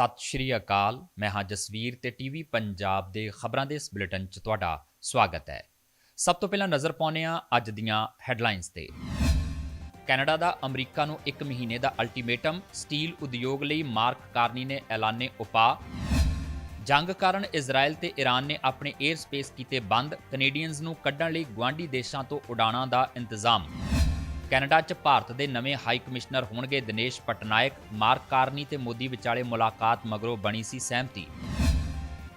ਸਤਿ ਸ਼੍ਰੀ ਅਕਾਲ। ਮੈਂ ਹਾਂ ਜਸਵੀਰ ਤੇ ਟੀਵੀ ਪੰਜਾਬ ਦੇ ਖਬਰਾਂ ਦੇ ਇਸ ਬੁਲੇਟਿਨ 'ਚ ਤੁਹਾਡਾ ਸਵਾਗਤ ਹੈ। ਸਭ ਤੋਂ ਪਹਿਲਾਂ ਨਜ਼ਰ ਪਾਉਂਦੇ ਹਾਂ ਅੱਜ ਦੀਆਂ ਹੈਡਲਾਈਨਸ ਤੇ। ਕੈਨੇਡਾ ਦਾ ਅਮਰੀਕਾ ਨੂੰ 1 ਮਹੀਨੇ ਦਾ ਅਲਟੀਮੇਟਮ ਸਟੀਲ ਉਦਯੋਗ ਲਈ ਮਾਰਕ ਕਾਰਨੀ ਨੇ ਐਲਾਨੇ ਉਪਾਅ। ਜੰਗ ਕਾਰਨ ਇਜ਼ਰਾਈਲ ਤੇ ਈਰਾਨ ਨੇ ਆਪਣੇ 에ਅਰ ਸਪੇਸ ਕੀਤੇ ਬੰਦ। ਕੈਨੇਡੀਅਨਜ਼ ਨੂੰ ਕੱਢਣ ਲਈ ਗੁਆਂਢੀ ਦੇਸ਼ਾਂ ਤੋਂ ਉਡਾਣਾਂ ਦਾ ਇੰਤਜ਼ਾਮ। ਕੈਨੇਡਾ 'ਚ ਭਾਰਤ ਦੇ ਨਵੇਂ ਹਾਈ ਕਮਿਸ਼ਨਰ ਹੋਣਗੇ ਦਿਨੇਸ਼ ਪਟਨਾਇਕ, ਮਾਰਕ ਕਾਰਨੀ ਤੇ ਮੋਦੀ ਵਿਚਾਲੇ ਮੁਲਾਕਾਤ ਮਗਰੋਂ ਬਣੀ ਸੀ ਸਹਿਮਤੀ।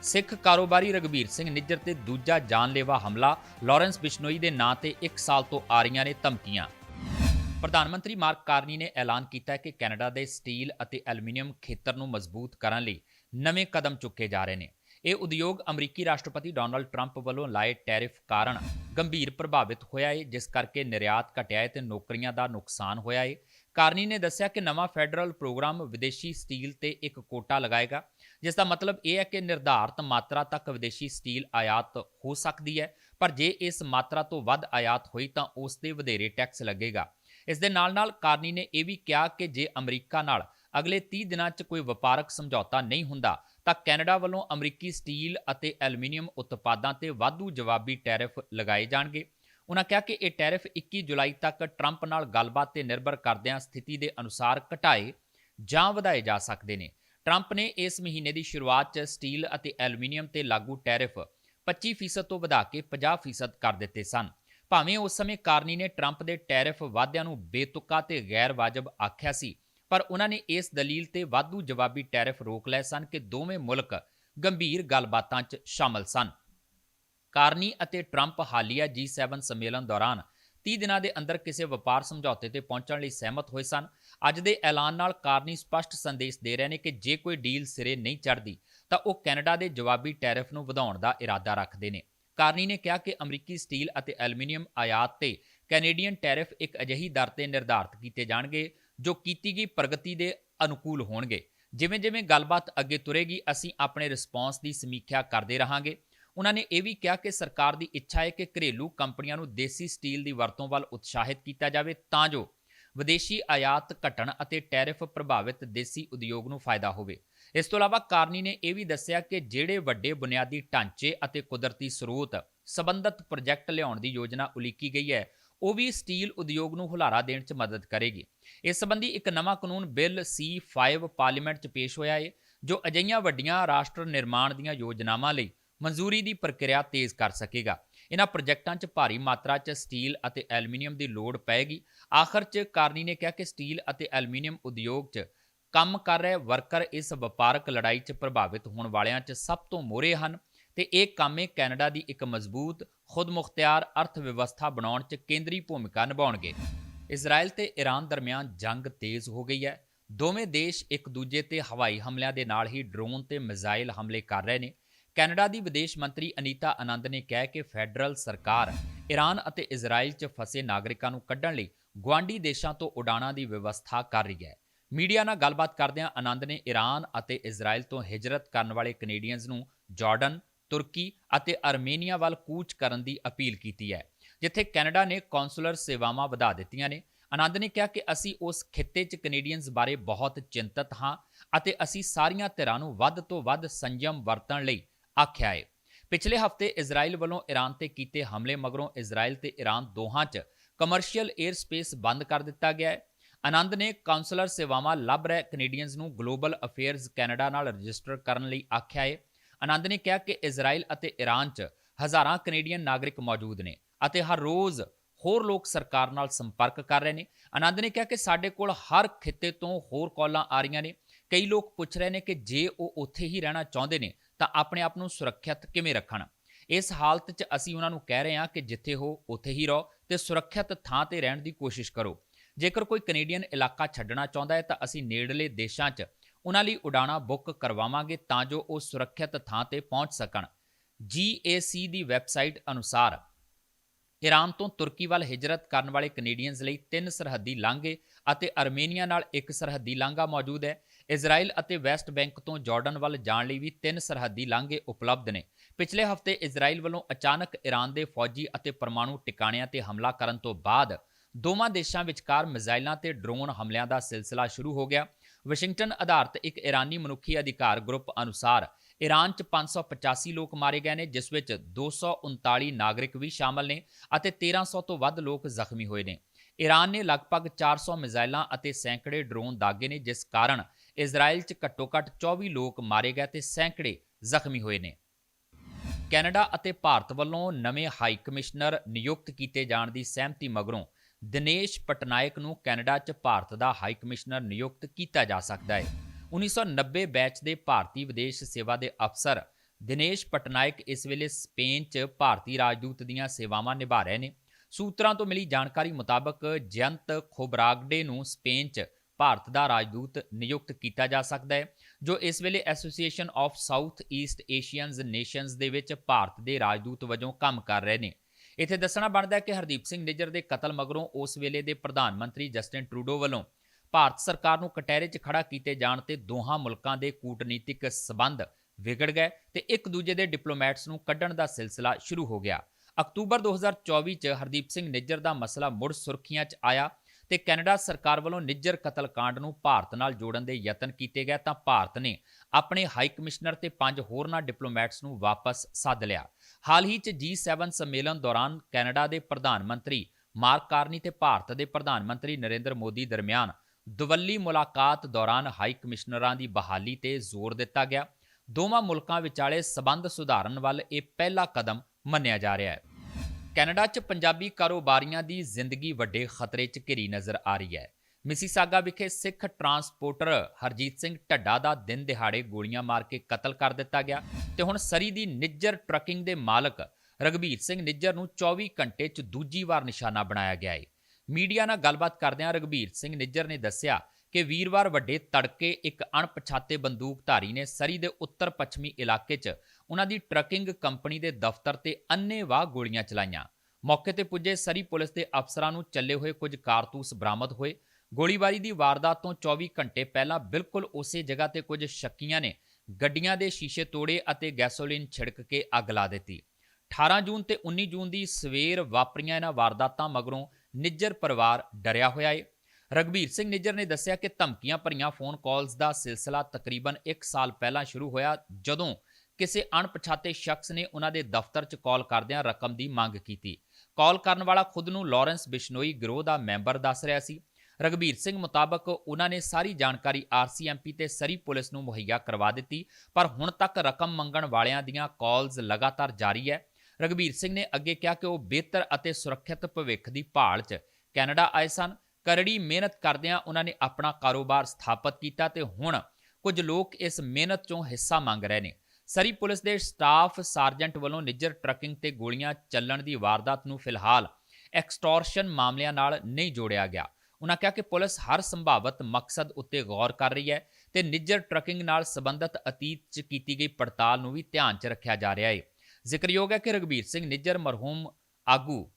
ਸਿੱਖ ਕਾਰੋਬਾਰੀ ਰਗਵੀਰ ਸਿੰਘ ਨਿੱਜਰ ਤੇ ਦੂਜਾ ਜਾਨਲੇਵਾ ਹਮਲਾ, ਲਾਰੈਂਸ ਬਿਸ਼ਨੋਈ ਦੇ ਨਾਂ ਤੇ 1 ਸਾਲ ਤੋਂ ਆ ਰਹੀਆਂ ਨੇ ਧਮਕੀਆਂ। ਪ੍ਰਧਾਨ ਮੰਤਰੀ ਮਾਰਕ ਕਾਰਨੀ ਨੇ ਐਲਾਨ ਕੀਤਾ ਕਿ ਕੈਨੇਡਾ ਦੇ ਸਟੀਲ ਅਤੇ ਐਲੂਮੀਨੀਅਮ ਖੇਤਰ ਨੂੰ ਮਜ਼ਬੂਤ ਕਰਨ ਲਈ ਨਵੇਂ ਕਦਮ ਚੁੱਕੇ ਜਾ ਰਹੇ ਨੇ। ਇਹ ਉਦਯੋਗ ਅਮਰੀਕੀ ਰਾਸ਼ਟਰਪਤੀ ਡੋਨਲਡ ਟਰੰਪ ਵੱਲੋਂ ਲਾਏ ਟੈਰਿਫ ਕਾਰਨ ਗੰਭੀਰ ਪ੍ਰਭਾਵਿਤ ਹੋਇਆ ਹੈ ਜਿਸ ਕਰਕੇ ਨਿਰਯਾਤ ਘਟਿਆ ਹੈ ਤੇ ਨੌਕਰੀਆਂ ਦਾ ਨੁਕਸਾਨ ਹੋਇਆ ਹੈ ਕਾਰਨੀ ਨੇ ਦੱਸਿਆ ਕਿ ਨਵਾਂ ਫੈਡਰਲ ਪ੍ਰੋਗਰਾਮ ਵਿਦੇਸ਼ੀ ਸਟੀਲ ਤੇ ਇੱਕ ਕੋਟਾ ਲਗਾਏਗਾ, ਜਿਸ ਦਾ ਮਤਲਬ ਇਹ ਹੈ ਕਿ ਨਿਰਧਾਰਤ ਮਾਤਰਾ ਤੱਕ ਵਿਦੇਸ਼ੀ ਸਟੀਲ ਆਯਾਤ ਹੋ ਸਕਦੀ ਹੈ, ਪਰ ਜੇ ਇਸ ਮਾਤਰਾ ਤੋਂ ਵੱਧ ਆਯਾਤ ਹੋਈ ਤਾਂ ਉਸ ਤੇ ਵਧੇਰੇ ਟੈਕਸ ਲੱਗੇਗਾ। ਇਸ ਦੇ ਨਾਲ-ਨਾਲ ਕਾਰਨੀ ਨੇ ਇਹ ਵੀ ਕਿਹਾ ਕਿ ਜੇ ਅਮਰੀਕਾ ਨਾਲ ਅਗਲੇ 30 ਦਿਨਾਂ 'ਚ ਕੋਈ ਵਪਾਰਕ ਸਮਝੌਤਾ ਨਹੀਂ ਹੁੰਦਾ ਤਾਂ ਕੈਨੇਡਾ ਵੱਲੋਂ ਅਮਰੀਕੀ ਸਟੀਲ ਅਤੇ ਐਲੂਮੀਨੀਅਮ ਉਤਪਾਦਾਂ ਤੇ ਵਾਧੂ ਜਵਾਬੀ ਟੈਰਿਫ ਲਗਾਏ ਜਾਣਗੇ। ਉਹਨਾਂ ਕਿਹਾ ਕਿ ਇਹ ਟੈਰਿਫ 21 ਜੁਲਾਈ ਤੱਕ ਟਰੰਪ ਨਾਲ ਗੱਲਬਾਤ ਤੇ ਨਿਰਭਰ ਕਰਦਿਆਂ ਸਥਿਤੀ ਦੇ ਅਨੁਸਾਰ ਘਟਾਏ ਜਾਂ ਵਧਾਏ ਜਾ ਸਕਦੇ ਨੇ। ਟਰੰਪ ਨੇ ਇਸ ਮਹੀਨੇ ਦੀ ਸ਼ੁਰੂਆਤ 'ਚ ਸਟੀਲ ਅਤੇ ਐਲੂਮੀਨੀਅਮ ਤੇ ਲਾਗੂ ਟੈਰਿਫ 25% ਤੋਂ ਵਧਾ ਕੇ 50% ਕਰ ਦਿੱਤੇ ਸਨ। ਭਾਵੇਂ ਉਸ ਸਮੇਂ ਕਾਰਨੀ ਨੇ ਟਰੰਪ ਦੇ ਟੈਰਿਫ ਵਾਧਿਆਂ ਨੂੰ ਬੇਤੁਕਾ ਤੇ ਗੈਰ ਵਾਜਬ ਆਖਿਆ ਸੀ ਪਰ ਉਹਨਾਂ ਨੇ ਇਸ ਦਲੀਲ ਤੇ ਵਾਧੂ ਜਵਾਬੀ ਟੈਰਿਫ ਰੋਕ ਲਏ ਸਨ ਕਿ ਦੋਵੇਂ ਮੁਲਕ ਗੰਭੀਰ ਗੱਲਬਾਤਾਂ 'ਚ ਸ਼ਾਮਲ ਸਨ। ਕਾਰਨੀ ਅਤੇ ਟਰੰਪ ਹਾਲੀਆ G7 ਸੰਮੇਲਨ ਦੌਰਾਨ 30 ਦਿਨਾਂ ਦੇ ਅੰਦਰ ਕਿਸੇ ਵਪਾਰ ਸਮਝੌਤੇ ਤੇ ਪਹੁੰਚਣ ਲਈ ਸਹਿਮਤ ਹੋਏ ਸਨ। ਅੱਜ ਦੇ ਐਲਾਨ ਨਾਲ ਕਾਰਨੀ ਸਪਸ਼ਟ ਸੰਦੇਸ਼ ਦੇ ਰਹੇ ਨੇ ਕਿ ਜੇ ਕੋਈ ਡੀਲ ਸਿਰੇ ਨਹੀਂ ਚੜਦੀ ਤਾਂ ਉਹ ਕੈਨੇਡਾ ਦੇ ਜਵਾਬੀ ਟੈਰਿਫ ਨੂੰ ਵਧਾਉਣ ਦਾ ਇਰਾਦਾ ਰੱਖਦੇ ਨੇ। ਕਾਰਨੀ ਨੇ ਕਿਹਾ ਕਿ ਅਮਰੀਕੀ ਸਟੀਲ ਅਤੇ ਐਲੂਮੀਨੀਅਮ ਆਯਾਤ ਤੇ ਕੈਨੇਡੀਅਨ ਟੈਰਿਫ ਇੱਕ ਅਜਿਹੀ ਦਰ ਤੇ ਨਿਰਧਾਰਤ ਕੀਤੇ ਜਾਣਗੇ ਜੋ ਕੀਤੀ ਗਈ ਪ੍ਰਗਤੀ ਦੇ ਅਨੁਕੂਲ ਹੋਣਗੇ। ਜਿਵੇਂ ਜਿਵੇਂ ਗੱਲਬਾਤ ਅੱਗੇ ਤੁਰੇਗੀ, ਅਸੀਂ ਆਪਣੇ ਰਿਸਪੌਂਸ ਦੀ ਸਮੀਖਿਆ ਕਰਦੇ ਰਹਾਂਗੇ। ਉਹਨਾਂ ਨੇ ਇਹ ਵੀ ਕਿਹਾ ਕਿ ਸਰਕਾਰ ਦੀ ਇੱਛਾ ਹੈ ਕਿ ਘਰੇਲੂ ਕੰਪਨੀਆਂ ਨੂੰ ਦੇਸੀ ਸਟੀਲ ਦੀ ਵਰਤੋਂ ਵੱਲ ਉਤਸ਼ਾਹਿਤ ਕੀਤਾ ਜਾਵੇ, ਤਾਂ ਜੋ ਵਿਦੇਸ਼ੀ ਆਯਾਤ ਘਟਣ ਅਤੇ ਟੈਰਿਫ ਪ੍ਰਭਾਵਿਤ ਦੇਸੀ ਉਦਯੋਗ ਨੂੰ ਫਾਇਦਾ ਹੋਵੇ। ਇਸ ਤੋਂ ਇਲਾਵਾ ਕਾਰਨੀ ਨੇ ਇਹ ਵੀ ਦੱਸਿਆ ਕਿ ਜਿਹੜੇ ਵੱਡੇ ਬੁਨਿਆਦੀ ਢਾਂਚੇ ਅਤੇ ਕੁਦਰਤੀ ਸਰੋਤ ਸਬੰਧਤ ਪ੍ਰੋਜੈਕਟ ਲਿਆਉਣ ਦੀ ਯੋਜਨਾ ਉਲੀਕੀ ਗਈ ਹੈ ਉਹ ਵੀ ਸਟੀਲ ਉਦਯੋਗ ਨੂੰ ਹੁਲਾਰਾ ਦੇਣ 'ਚ ਮਦਦ ਕਰੇਗੀ। ਇਸ ਸੰਬੰਧੀ ਇੱਕ ਨਵਾਂ ਕਾਨੂੰਨ ਬਿੱਲ C5 ਪਾਰਲੀਮੈਂਟ 'ਚ ਪੇਸ਼ ਹੋਇਆ ਹੈ ਜੋ ਅਜਿਹੀਆਂ ਵੱਡੀਆਂ ਰਾਸ਼ਟਰ ਨਿਰਮਾਣ ਦੀਆਂ ਯੋਜਨਾਵਾਂ ਲਈ ਮਨਜ਼ੂਰੀ ਦੀ ਪ੍ਰਕਿਰਿਆ ਤੇਜ਼ ਕਰ ਸਕੇਗਾ। ਇਹਨਾਂ ਪ੍ਰੋਜੈਕਟਾਂ 'ਚ ਭਾਰੀ ਮਾਤਰਾ 'ਚ ਸਟੀਲ ਅਤੇ ਐਲੂਮੀਨੀਅਮ ਦੀ ਲੋੜ ਪਏਗੀ। ਆਖਰ 'ਚ ਕਾਰਨੀ ਨੇ ਕਿਹਾ ਕਿ ਸਟੀਲ ਅਤੇ ਐਲੂਮੀਨੀਅਮ ਉਦਯੋਗ 'ਚ ਕੰਮ ਕਰ ਰਹੇ ਵਰਕਰ ਇਸ ਵਪਾਰਕ ਲੜਾਈ 'ਚ ਪ੍ਰਭਾਵਿਤ ਹੋਣ ਵਾਲਿਆਂ 'ਚ ਸਭ ਤੋਂ ਮੋਹਰੇ ਹਨ। ਤੇ ਇਹ ਕੰਮ ਕੈਨੇਡਾ ਦੀ ਇੱਕ ਮਜ਼ਬੂਤ, ਖੁਦਮੁਖਤਿਆਰ ਅਰਥ ਵਿਵਸਥਾ ਬਣਾਉਣ 'ਚ ਕੇਂਦਰੀ ਭੂਮਿਕਾ ਨਿਭਾਉਣਗੇ। ਇਜ਼ਰਾਈਲ ਤੇ ਈਰਾਨ ਦਰਮਿਆਨ ਜੰਗ ਤੇਜ਼ ਹੋ ਗਈ ਹੈ। ਦੋਵੇਂ ਦੇਸ਼ ਇੱਕ ਦੂਜੇ ਤੇ ਹਵਾਈ ਹਮਲਿਆਂ ਦੇ ਨਾਲ ਹੀ ਡਰੋਨ ਤੇ ਮਿਜ਼ਾਈਲ ਹਮਲੇ ਕਰ ਰਹੇ ਨੇ। ਕੈਨੇਡਾ ਦੀ ਵਿਦੇਸ਼ ਮੰਤਰੀ ਅਨੀਤਾ ਆਨੰਦ ਨੇ ਕਿਹਾ ਕਿ ਫੈਡਰਲ ਸਰਕਾਰ ਈਰਾਨ ਅਤੇ ਇਜ਼ਰਾਈਲ 'ਚ ਫਸੇ ਨਾਗਰਿਕਾਂ ਨੂੰ ਕੱਢਣ ਲਈ ਗੁਆਂਢੀ ਦੇਸ਼ਾਂ ਤੋਂ ਉਡਾਣਾਂ ਦੀ ਵਿਵਸਥਾ ਕਰ ਰਹੀ ਹੈ। ਮੀਡੀਆ ਨਾਲ ਗੱਲਬਾਤ ਕਰਦਿਆਂ ਆਨੰਦ ਨੇ ਈਰਾਨ ਅਤੇ ਇਜ਼ਰਾਈਲ ਤੋਂ ਹਿਜਰਤ ਕਰਨ ਵਾਲੇ ਕੈਨੇਡੀਅਨਜ਼ ਨੂੰ ਜਾਰਡਨ ਤੁਰਕੀ ਅਤੇ ਆਰਮੇਨੀਆ ਵੱਲ ਕੂਚ ਕਰਨ ਦੀ ਅਪੀਲ ਕੀਤੀ ਹੈ, ਜਿੱਥੇ ਕੈਨੇਡਾ ਨੇ ਕੌਂਸੂਲਰ ਸੇਵਾਵਾਂ ਵਧਾ ਦਿੱਤੀਆਂ ਨੇ। ਆਨੰਦ ਨੇ ਕਿਹਾ ਕਿ ਅਸੀਂ ਉਸ ਖਿੱਤੇ 'ਚ ਕੈਨੇਡੀਅਨਜ਼ ਬਾਰੇ ਬਹੁਤ ਚਿੰਤਤ ਹਾਂ ਅਤੇ ਅਸੀਂ ਸਾਰੀਆਂ ਧਿਰਾਂ ਨੂੰ ਵੱਧ ਤੋਂ ਵੱਧ ਸੰਜਮ ਵਰਤਣ ਲਈ ਆਖਿਆ ਹੈ ਪਿਛਲੇ ਹਫ਼ਤੇ ਇਜ਼ਰਾਈਲ ਵੱਲੋਂ ਈਰਾਨ ਤੇ ਕੀਤੇ ਹਮਲੇ ਮਗਰੋਂ ਇਜ਼ਰਾਈਲ ਤੇ ਈਰਾਨ ਦੋਹਾਂ 'ਚ ਕਮਰਸ਼ੀਅਲ 에ਅਰ ਸਪੇਸ ਬੰਦ ਕਰ ਦਿੱਤਾ ਗਿਆ ਹੈ। ਆਨੰਦ ਨੇ ਕਾਉਂਸਲਰ ਸੇਵਾਵਾਂ ਲੱਭ ਰਹੇ ਕੈਨੇਡੀਅਨਜ਼ ਨੂੰ ਗਲੋਬਲ ਅਫੇਅਰਸ ਕੈਨੇਡਾ ਨਾਲ ਰਜਿਸਟਰ ਕਰਨ ਲਈ ਆਖਿਆ ਹੈ ਆਨੰਦ ਨੇ ਕਿਹਾ ਕਿ ਇਜ਼ਰਾਈਲ ਅਤੇ ਈਰਾਨ 'ਚ ਹਜ਼ਾਰਾਂ ਕੈਨੇਡੀਅਨ ਨਾਗਰਿਕ ਮੌਜੂਦ ਨੇ ਅਤੇ ਹਰ ਰੋਜ਼ ਹੋਰ ਲੋਕ ਸਰਕਾਰ ਨਾਲ ਸੰਪਰਕ ਕਰ ਰਹੇ ਨੇ। ਆਨੰਦ ਨੇ ਕਿਹਾ ਕਿ ਸਾਡੇ ਕੋਲ ਹਰ ਖਿੱਤੇ ਤੋਂ ਹੋਰ ਕਾਲਾਂ ਆ ਰਹੀਆਂ ਨੇ। ਕਈ ਲੋਕ ਪੁੱਛ ਰਹੇ ਨੇ ਕਿ ਜੇ ਉਹ ਉੱਥੇ ਹੀ ਰਹਿਣਾ ਚਾਹੁੰਦੇ ਨੇ, ਤਾਂ ਆਪਣੇ ਆਪ ਨੂੰ ਸੁਰੱਖਿਅਤ ਕਿਵੇਂ ਰੱਖਣ? ਇਸ ਹਾਲਤ 'ਚ ਅਸੀਂ ਉਹਨਾਂ ਨੂੰ ਕਹਿ ਰਹੇ ਹਾਂ ਕਿ ਜਿੱਥੇ ਹੋ, ਉੱਥੇ ਹੀ ਰਹੋ ਤੇ ਸੁਰੱਖਿਅਤ ਥਾਂ ਤੇ ਰਹਿਣ ਦੀ ਕੋਸ਼ਿਸ਼ ਕਰੋ। ਜੇਕਰ ਕੋਈ ਕੈਨੇਡੀਅਨ ਇਲਾਕਾ ਛੱਡਣਾ ਚਾਹੁੰਦਾ ਹੈ, ਤਾਂ ਅਸੀਂ ਨੇੜਲੇ ਦੇਸ਼ਾਂ 'ਚ ਉਹਨਾਂ ਲਈ ਉਡਾਣਾ ਬੁੱਕ ਕਰਵਾਵਾਂਗੇ ਤਾਂ ਜੋ ਉਹ ਸੁਰੱਖਿਅਤ ਥਾਂ ਤੇ ਪਹੁੰਚ ਸਕਣ। GAC ਦੀ ਵੈਬਸਾਈਟ ਅਨੁਸਾਰ ਈਰਾਨ ਤੋਂ ਤੁਰਕੀ ਵੱਲ ਹਿਜਰਤ ਕਰਨ ਵਾਲੇ ਕੈਨੇਡੀਅਨਜ਼ ਲਈ ਤਿੰਨ ਸਰਹੱਦੀ ਲਾਂਘੇ ਅਤੇ ਅਰਮੇਨੀਆ ਨਾਲ ਇੱਕ ਸਰਹੱਦੀ ਲਾਂਘਾ ਮੌਜੂਦ ਹੈ। ਇਜ਼ਰਾਈਲ ਅਤੇ ਵੈਸਟ ਬੈਂਕ ਤੋਂ ਜਾਰਡਨ ਵੱਲ ਜਾਣ ਲਈ ਵੀ ਤਿੰਨ ਸਰਹੱਦੀ ਲਾਂਘੇ ਉਪਲਬਧ ਨੇ। ਪਿਛਲੇ ਹਫ਼ਤੇ ਇਜ਼ਰਾਈਲ ਵੱਲੋਂ ਅਚਾਨਕ ਈਰਾਨ ਦੇ ਫੌਜੀ ਅਤੇ ਪਰਮਾਣੂ ਟਿਕਾਣਿਆਂ ਤੇ ਹਮਲਾ ਕਰਨ ਤੋਂ ਬਾਅਦ ਦੋਵਾਂ ਦੇਸ਼ਾਂ ਵਿਚਕਾਰ ਮਿਜ਼ਾਈਲਾਂ ਤੇ ਡਰੋਨ ਹਮਲਿਆਂ ਦਾ ਸਿਲਸਿਲਾ ਸ਼ੁਰੂ ਹੋ ਗਿਆ। ਵਾਸ਼ਿੰਗਟਨ ਆਧਾਰਿਤ ਇੱਕ ਈਰਾਨੀ ਮਨੁੱਖੀ ਅਧਿਕਾਰ ਗਰੁੱਪ ਅਨੁਸਾਰ ਈਰਾਨ 'ਚ 585 ਲੋਕ ਮਾਰੇ ਗਏ ਨੇ, ਜਿਸ ਵਿੱਚ 239 ਨਾਗਰਿਕ ਵੀ ਸ਼ਾਮਲ ਨੇ ਅਤੇ 1300 ਤੋਂ ਵੱਧ ਲੋਕ ਜ਼ਖਮੀ ਹੋਏ ਨੇ। ਈਰਾਨ ਨੇ ਲਗਭਗ 400 ਮਿਜ਼ਾਈਲਾਂ ਅਤੇ ਸੈਂਕੜੇ ਡਰੋਨ ਦਾਗੇ ਨੇ, ਜਿਸ ਕਾਰਨ ਇਜ਼ਰਾਈਲ 'ਚ ਘੱਟੋ-ਘੱਟ 24 ਲੋਕ ਮਾਰੇ ਗਏ ਤੇ ਸੈਂਕੜੇ ਜ਼ਖਮੀ ਹੋਏ ਨੇ। ਕੈਨੇਡਾ ਅਤੇ ਭਾਰਤ ਵੱਲੋਂ ਨਵੇਂ ਹਾਈ ਕਮਿਸ਼ਨਰ ਨਿਯੁਕਤ ਕੀਤੇ ਜਾਣ ਦੀ ਸਹਿਮਤੀ ਮਗਰੋਂ ਦਿਨੇਸ਼ ਪਟਨਾਇਕ ਨੂੰ ਕੈਨੇਡਾ 'ਚ ਭਾਰਤ ਦਾ ਹਾਈ ਕਮਿਸ਼ਨਰ ਨਿਯੁਕਤ ਕੀਤਾ ਜਾ ਸਕਦਾ ਹੈ। 1990 ਬੈਚ ਦੇ ਭਾਰਤੀ ਵਿਦੇਸ਼ ਸੇਵਾ ਦੇ ਅਫਸਰ ਦਿਨੇਸ਼ ਪਟਨਾਇਕ ਇਸ ਵੇਲੇ ਸਪੇਨ 'ਚ ਭਾਰਤੀ ਰਾਜਦੂਤ ਦੀਆਂ ਸੇਵਾਵਾਂ ਨਿਭਾ ਰਹੇ ਨੇ। ਸੂਤਰਾਂ ਤੋਂ ਮਿਲੀ ਜਾਣਕਾਰੀ ਮੁਤਾਬਕ ਜਯੰਤ ਖੋਬਰਾਗਡੇ ਨੂੰ ਸਪੇਨ 'ਚ ਭਾਰਤ ਦਾ ਰਾਜਦੂਤ ਨਿਯੁਕਤ ਕੀਤਾ ਜਾ ਸਕਦਾ ਹੈ, ਜੋ ਇਸ ਵੇਲੇ association of south east Asians nations ਦੇ ਵਿੱਚ ਭਾਰਤ ਦੇ ਰਾਜਦੂਤ ਵਜੋਂ ਕੰਮ ਕਰ ਰਹੇ ਨੇ। ਇੱਥੇ ਦੱਸਣਾ ਬਣਦਾ ਹੈ ਕਿ ਹਰਦੀਪ ਸਿੰਘ ਨਿੱਜਰ ਦੇ ਕਤਲ ਮਗਰੋਂ ਉਸ ਵੇਲੇ ਦੇ ਪ੍ਰਧਾਨ ਮੰਤਰੀ ਜਸਟਿਨ ਟਰੂਡੋ ਵੱਲੋਂ ਭਾਰਤ ਸਰਕਾਰ ਨੂੰ ਕਟਹਿਰੇ 'ਚ ਖੜਾ ਕੀਤੇ ਜਾਣ ਤੇ ਦੋਹਾਂ ਮੁਲਕਾਂ ਦੇ ਕੂਟਨੀਤਿਕ ਸਬੰਧ ਵਿਗੜ ਗਏ ਤੇ ਇੱਕ ਦੂਜੇ ਦੇ ਡਿਪਲੋਮੈਟਸ ਨੂੰ ਕੱਢਣ ਦਾ ਸਿਲਸਿਲਾ ਸ਼ੁਰੂ ਹੋ ਗਿਆ। ਅਕਤੂਬਰ 2024 'ਚ ਹਰਦੀਪ ਸਿੰਘ ਨਿੱਜਰ ਦਾ ਮਸਲਾ ਮੁੜ ਸੁਰਖੀਆਂ 'ਚ ਆਇਆ ਤੇ ਕੈਨੇਡਾ ਸਰਕਾਰ ਵੱਲੋਂ ਨਿੱਜਰ ਕਤਲकांड ਨੂੰ ਭਾਰਤ ਨਾਲ ਜੋੜਨ ਦੇ ਯਤਨ ਕੀਤੇ ਗਏ ਤਾਂ ਭਾਰਤ ਨੇ ਆਪਣੇ ਹਾਈ ਕਮਿਸ਼ਨਰ ਤੇ ਪੰਜ ਹੋਰਨਾਂ ਡਿਪਲੋਮੈਟਸ ਨੂੰ ਵਾਪਸ ਸੱਦ ਲਿਆ। ਹਾਲ ਹੀ 'ਚ G7 ਸੰਮੇਲਨ ਦੌਰਾਨ ਕੈਨੇਡਾ ਦੇ ਪ੍ਰਧਾਨ ਮੰਤਰੀ ਮਾਰਕ ਕਾਰਨੀ ਤੇ ਭਾਰਤ ਦੇ ਪ੍ਰਧਾਨ ਮੰਤਰੀ ਨਰਿੰਦਰ ਮੋਦੀ ਦਰਮਿਆਨ ਦੁਵੱਲੀ ਮੁਲਾਕਾਤ ਦੌਰਾਨ ਹਾਈ ਕਮਿਸ਼ਨਰਾਂ ਦੀ ਬਹਾਲੀ ਤੇ ਜ਼ੋਰ ਦਿੱਤਾ ਗਿਆ। ਦੋਵਾਂ ਮੁਲਕਾਂ ਵਿਚਾਲੇ ਸਬੰਧ ਸੁਧਾਰਨ ਵੱਲ ਇਹ ਪਹਿਲਾ ਕਦਮ ਮੰਨਿਆ ਜਾ ਰਿਹਾ ਹੈ। ਕੈਨੇਡਾ 'ਚ ਪੰਜਾਬੀ ਕਾਰੋਬਾਰੀਆਂ ਦੀ ਜ਼ਿੰਦਗੀ ਵੱਡੇ ਖਤਰੇ 'ਚ ਘਿਰੀ ਨਜ਼ਰ ਆ ਰਹੀ ਹੈ। ਮਿਸੀਸਾਗਾ ਵਿਖੇ ਸਿੱਖ ਟਰਾਂਸਪੋਰਟਰ ਹਰਜੀਤ ਸਿੰਘ ਢੱਡਾ ਦਾ ਦਿਨ ਦਿਹਾੜੇ ਗੋਲੀਆਂ ਮਾਰ ਕੇ ਕਤਲ ਕਰ ਦਿੱਤਾ ਗਿਆ ਤੇ ਹੁਣ ਸਰੀ ਦੀ ਨਿੱਜਰ ਟਰੱਕਿੰਗ ਦੇ ਮਾਲਕ ਰਗਵੀਰ ਸਿੰਘ ਨਿੱਜਰ ਨੂੰ 24 ਘੰਟੇ 'ਚ ਦੂਜੀ ਵਾਰ ਨਿਸ਼ਾਨਾ ਬਣਾਇਆ ਗਿਆ ਹੈ ਮੀਡੀਆ ਨਾਲ ਗੱਲਬਾਤ ਕਰਦਿਆਂ ਰਗਵੀਰ ਸਿੰਘ ਨਿੱਜਰ ਨੇ ਦੱਸਿਆ ਕਿ ਵੀਰਵਾਰ ਵੱਡੇ ਤੜਕੇ ਇੱਕ ਅਣਪਛਾਤੇ ਬੰਦੂਕਧਾਰੀ ਨੇ ਸਰੀ ਦੇ ਉੱਤਰ ਪੱਛਮੀ ਇਲਾਕੇ 'ਚ ਉਹਨਾਂ ਦੀ ਟਰੱਕਿੰਗ ਕੰਪਨੀ ਦੇ ਦਫ਼ਤਰ ਤੇ ਅੰਨ੍ਹੇਵਾਹ ਗੋਲੀਆਂ ਚਲਾਈਆਂ। ਮੌਕੇ ਤੇ ਪੁੱਜੇ ਸਰੀ ਪੁਲਿਸ ਦੇ ਅਫਸਰਾਂ ਨੂੰ ਚੱਲੇ ਹੋਏ ਕੁਝ ਕਾਰਤੂਸ ਬਰਾਮਦ ਹੋਏ ਗੋਲੀਬਾਰੀ ਦੀ ਵਾਰਦਾਤ ਤੋਂ 24 ਘੰਟੇ ਪਹਿਲਾਂ ਬਿਲਕੁਲ ਉਸੇ ਜਗ੍ਹਾ ਤੇ ਕੁਝ ਸ਼ੱਕੀਆਂ ਨੇ ਗੱਡੀਆਂ ਦੇ ਸ਼ੀਸ਼ੇ ਤੋੜੇ ਅਤੇ ਗੈਸੋਲੀਨ ਛਿੜਕ ਕੇ ਅੱਗ ਲਾ ਦਿੱਤੀ। 18 ਜੂਨ ਤੇ 19 ਜੂਨ ਦੀ ਸਵੇਰ ਵਾਪਰੀਆਂ ਇਹਨਾਂ ਵਾਰਦਾਤਾਂ ਮਗਰੋਂ ਨਿੱਜਰ ਪਰਿਵਾਰ ਡਰਿਆ ਹੋਇਆ ਏ। ਰਗਵੀਰ ਸਿੰਘ ਨਿੱਜਰ ਨੇ ਦੱਸਿਆ ਕਿ ਧਮਕੀਆਂ ਭਰੀਆਂ ਫੋਨ ਕਾਲਸ ਦਾ ਸਿਲਸਿਲਾ ਤਕਰੀਬਨ 1 ਸਾਲ ਪਹਿਲਾਂ ਸ਼ੁਰੂ ਹੋਇਆ, ਜਦੋਂ ਕਿਸੇ ਅਣਪਛਾਤੇ ਸ਼ਖਸ ਨੇ ਉਹਨਾਂ ਦੇ ਦਫ਼ਤਰ 'ਚ ਕਾਲ ਕਰਦਿਆਂ ਰਕਮ ਦੀ ਮੰਗ ਕੀਤੀ। ਕਾਲ ਕਰਨ ਵਾਲਾ ਖੁਦ ਨੂੰ ਲਾਰੈਂਸ ਬਿਸ਼ਨੋਈ ਗਰੋਹ ਦਾ ਮੈਂਬਰ ਦੱਸ ਰਿਹਾ ਸੀ। ਰਗਵੀਰ ਸਿੰਘ ਮੁਤਾਬਕ ਉਹਨਾਂ ਨੇ ਸਾਰੀ ਜਾਣਕਾਰੀ ਆਰਸੀਐਮਪੀ ਤੇ ਸਰੀ ਪੁਲਿਸ ਨੂੰ ਮੁਹੱਈਆ ਕਰਵਾ ਦਿੱਤੀ, ਪਰ ਹੁਣ ਤੱਕ ਰਕਮ ਮੰਗਣ ਵਾਲਿਆਂ ਦੀਆਂ ਕਾਲਸ ਲਗਾਤਾਰ ਜਾਰੀ ਹੈ। ਰਗਵੀਰ ਸਿੰਘ ਨੇ ਅੱਗੇ ਕਿਹਾ ਕਿ ਉਹ ਬਿਹਤਰ ਅਤੇ ਸੁਰੱਖਿਅਤ ਭਵਿੱਖ ਦੀ ਭਾਲ 'ਚ ਕੈਨੇਡਾ ਆਏ ਸਨ। ਕਰੜੀ ਮਿਹਨਤ ਕਰਦਿਆਂ ਉਹਨਾਂ ਨੇ ਆਪਣਾ ਕਾਰੋਬਾਰ ਸਥਾਪਿਤ ਕੀਤਾ ਤੇ ਹੁਣ ਕੁਝ ਲੋਕ ਇਸ ਮਿਹਨਤ 'ਚੋਂ ਹਿੱਸਾ ਮੰਗ ਰਹੇ ਨੇ। ਸਰੀ ਪੁਲਿਸ ਦੇ ਸਟਾਫ ਸਾਰਜੈਂਟ ਵੱਲੋਂ ਨਿੱਜਰ ਟਰੱਕਿੰਗ ਤੇ ਗੋਲੀਆਂ ਚੱਲਣ ਦੀ ਵਾਰਦਾਤ ਨੂੰ ਫਿਲਹਾਲ ਐਕਸਟੋਰਸ਼ਨ ਮਾਮਲਿਆਂ ਨਾਲ ਨਹੀਂ ਜੋੜਿਆ ਗਿਆ। ਉਹਨਾਂ ਕਿਹਾ ਕਿ ਪੁਲਿਸ ਹਰ ਸੰਭਾਵਤ ਮਕਸਦ ਉੱਤੇ ਗੌਰ ਕਰ ਰਹੀ ਹੈ ਤੇ ਨਿੱਜਰ ਟਰਕਿੰਗ ਨਾਲ ਸੰਬੰਧਿਤ ਅਤੀਤ 'ਚ ਕੀਤੀ ਗਈ ਪੜਤਾਲ ਨੂੰ ਵੀ ਧਿਆਨ 'ਚ ਰੱਖਿਆ ਜਾ ਰਿਹਾ ਹੈ। ਜ਼ਿਕਰਯੋਗ ਹੈ ਕਿ ਰਗਵੀਰ ਸਿੰਘ ਨਿੱਜਰ ਮਰਹੂਮ ਆਗੂ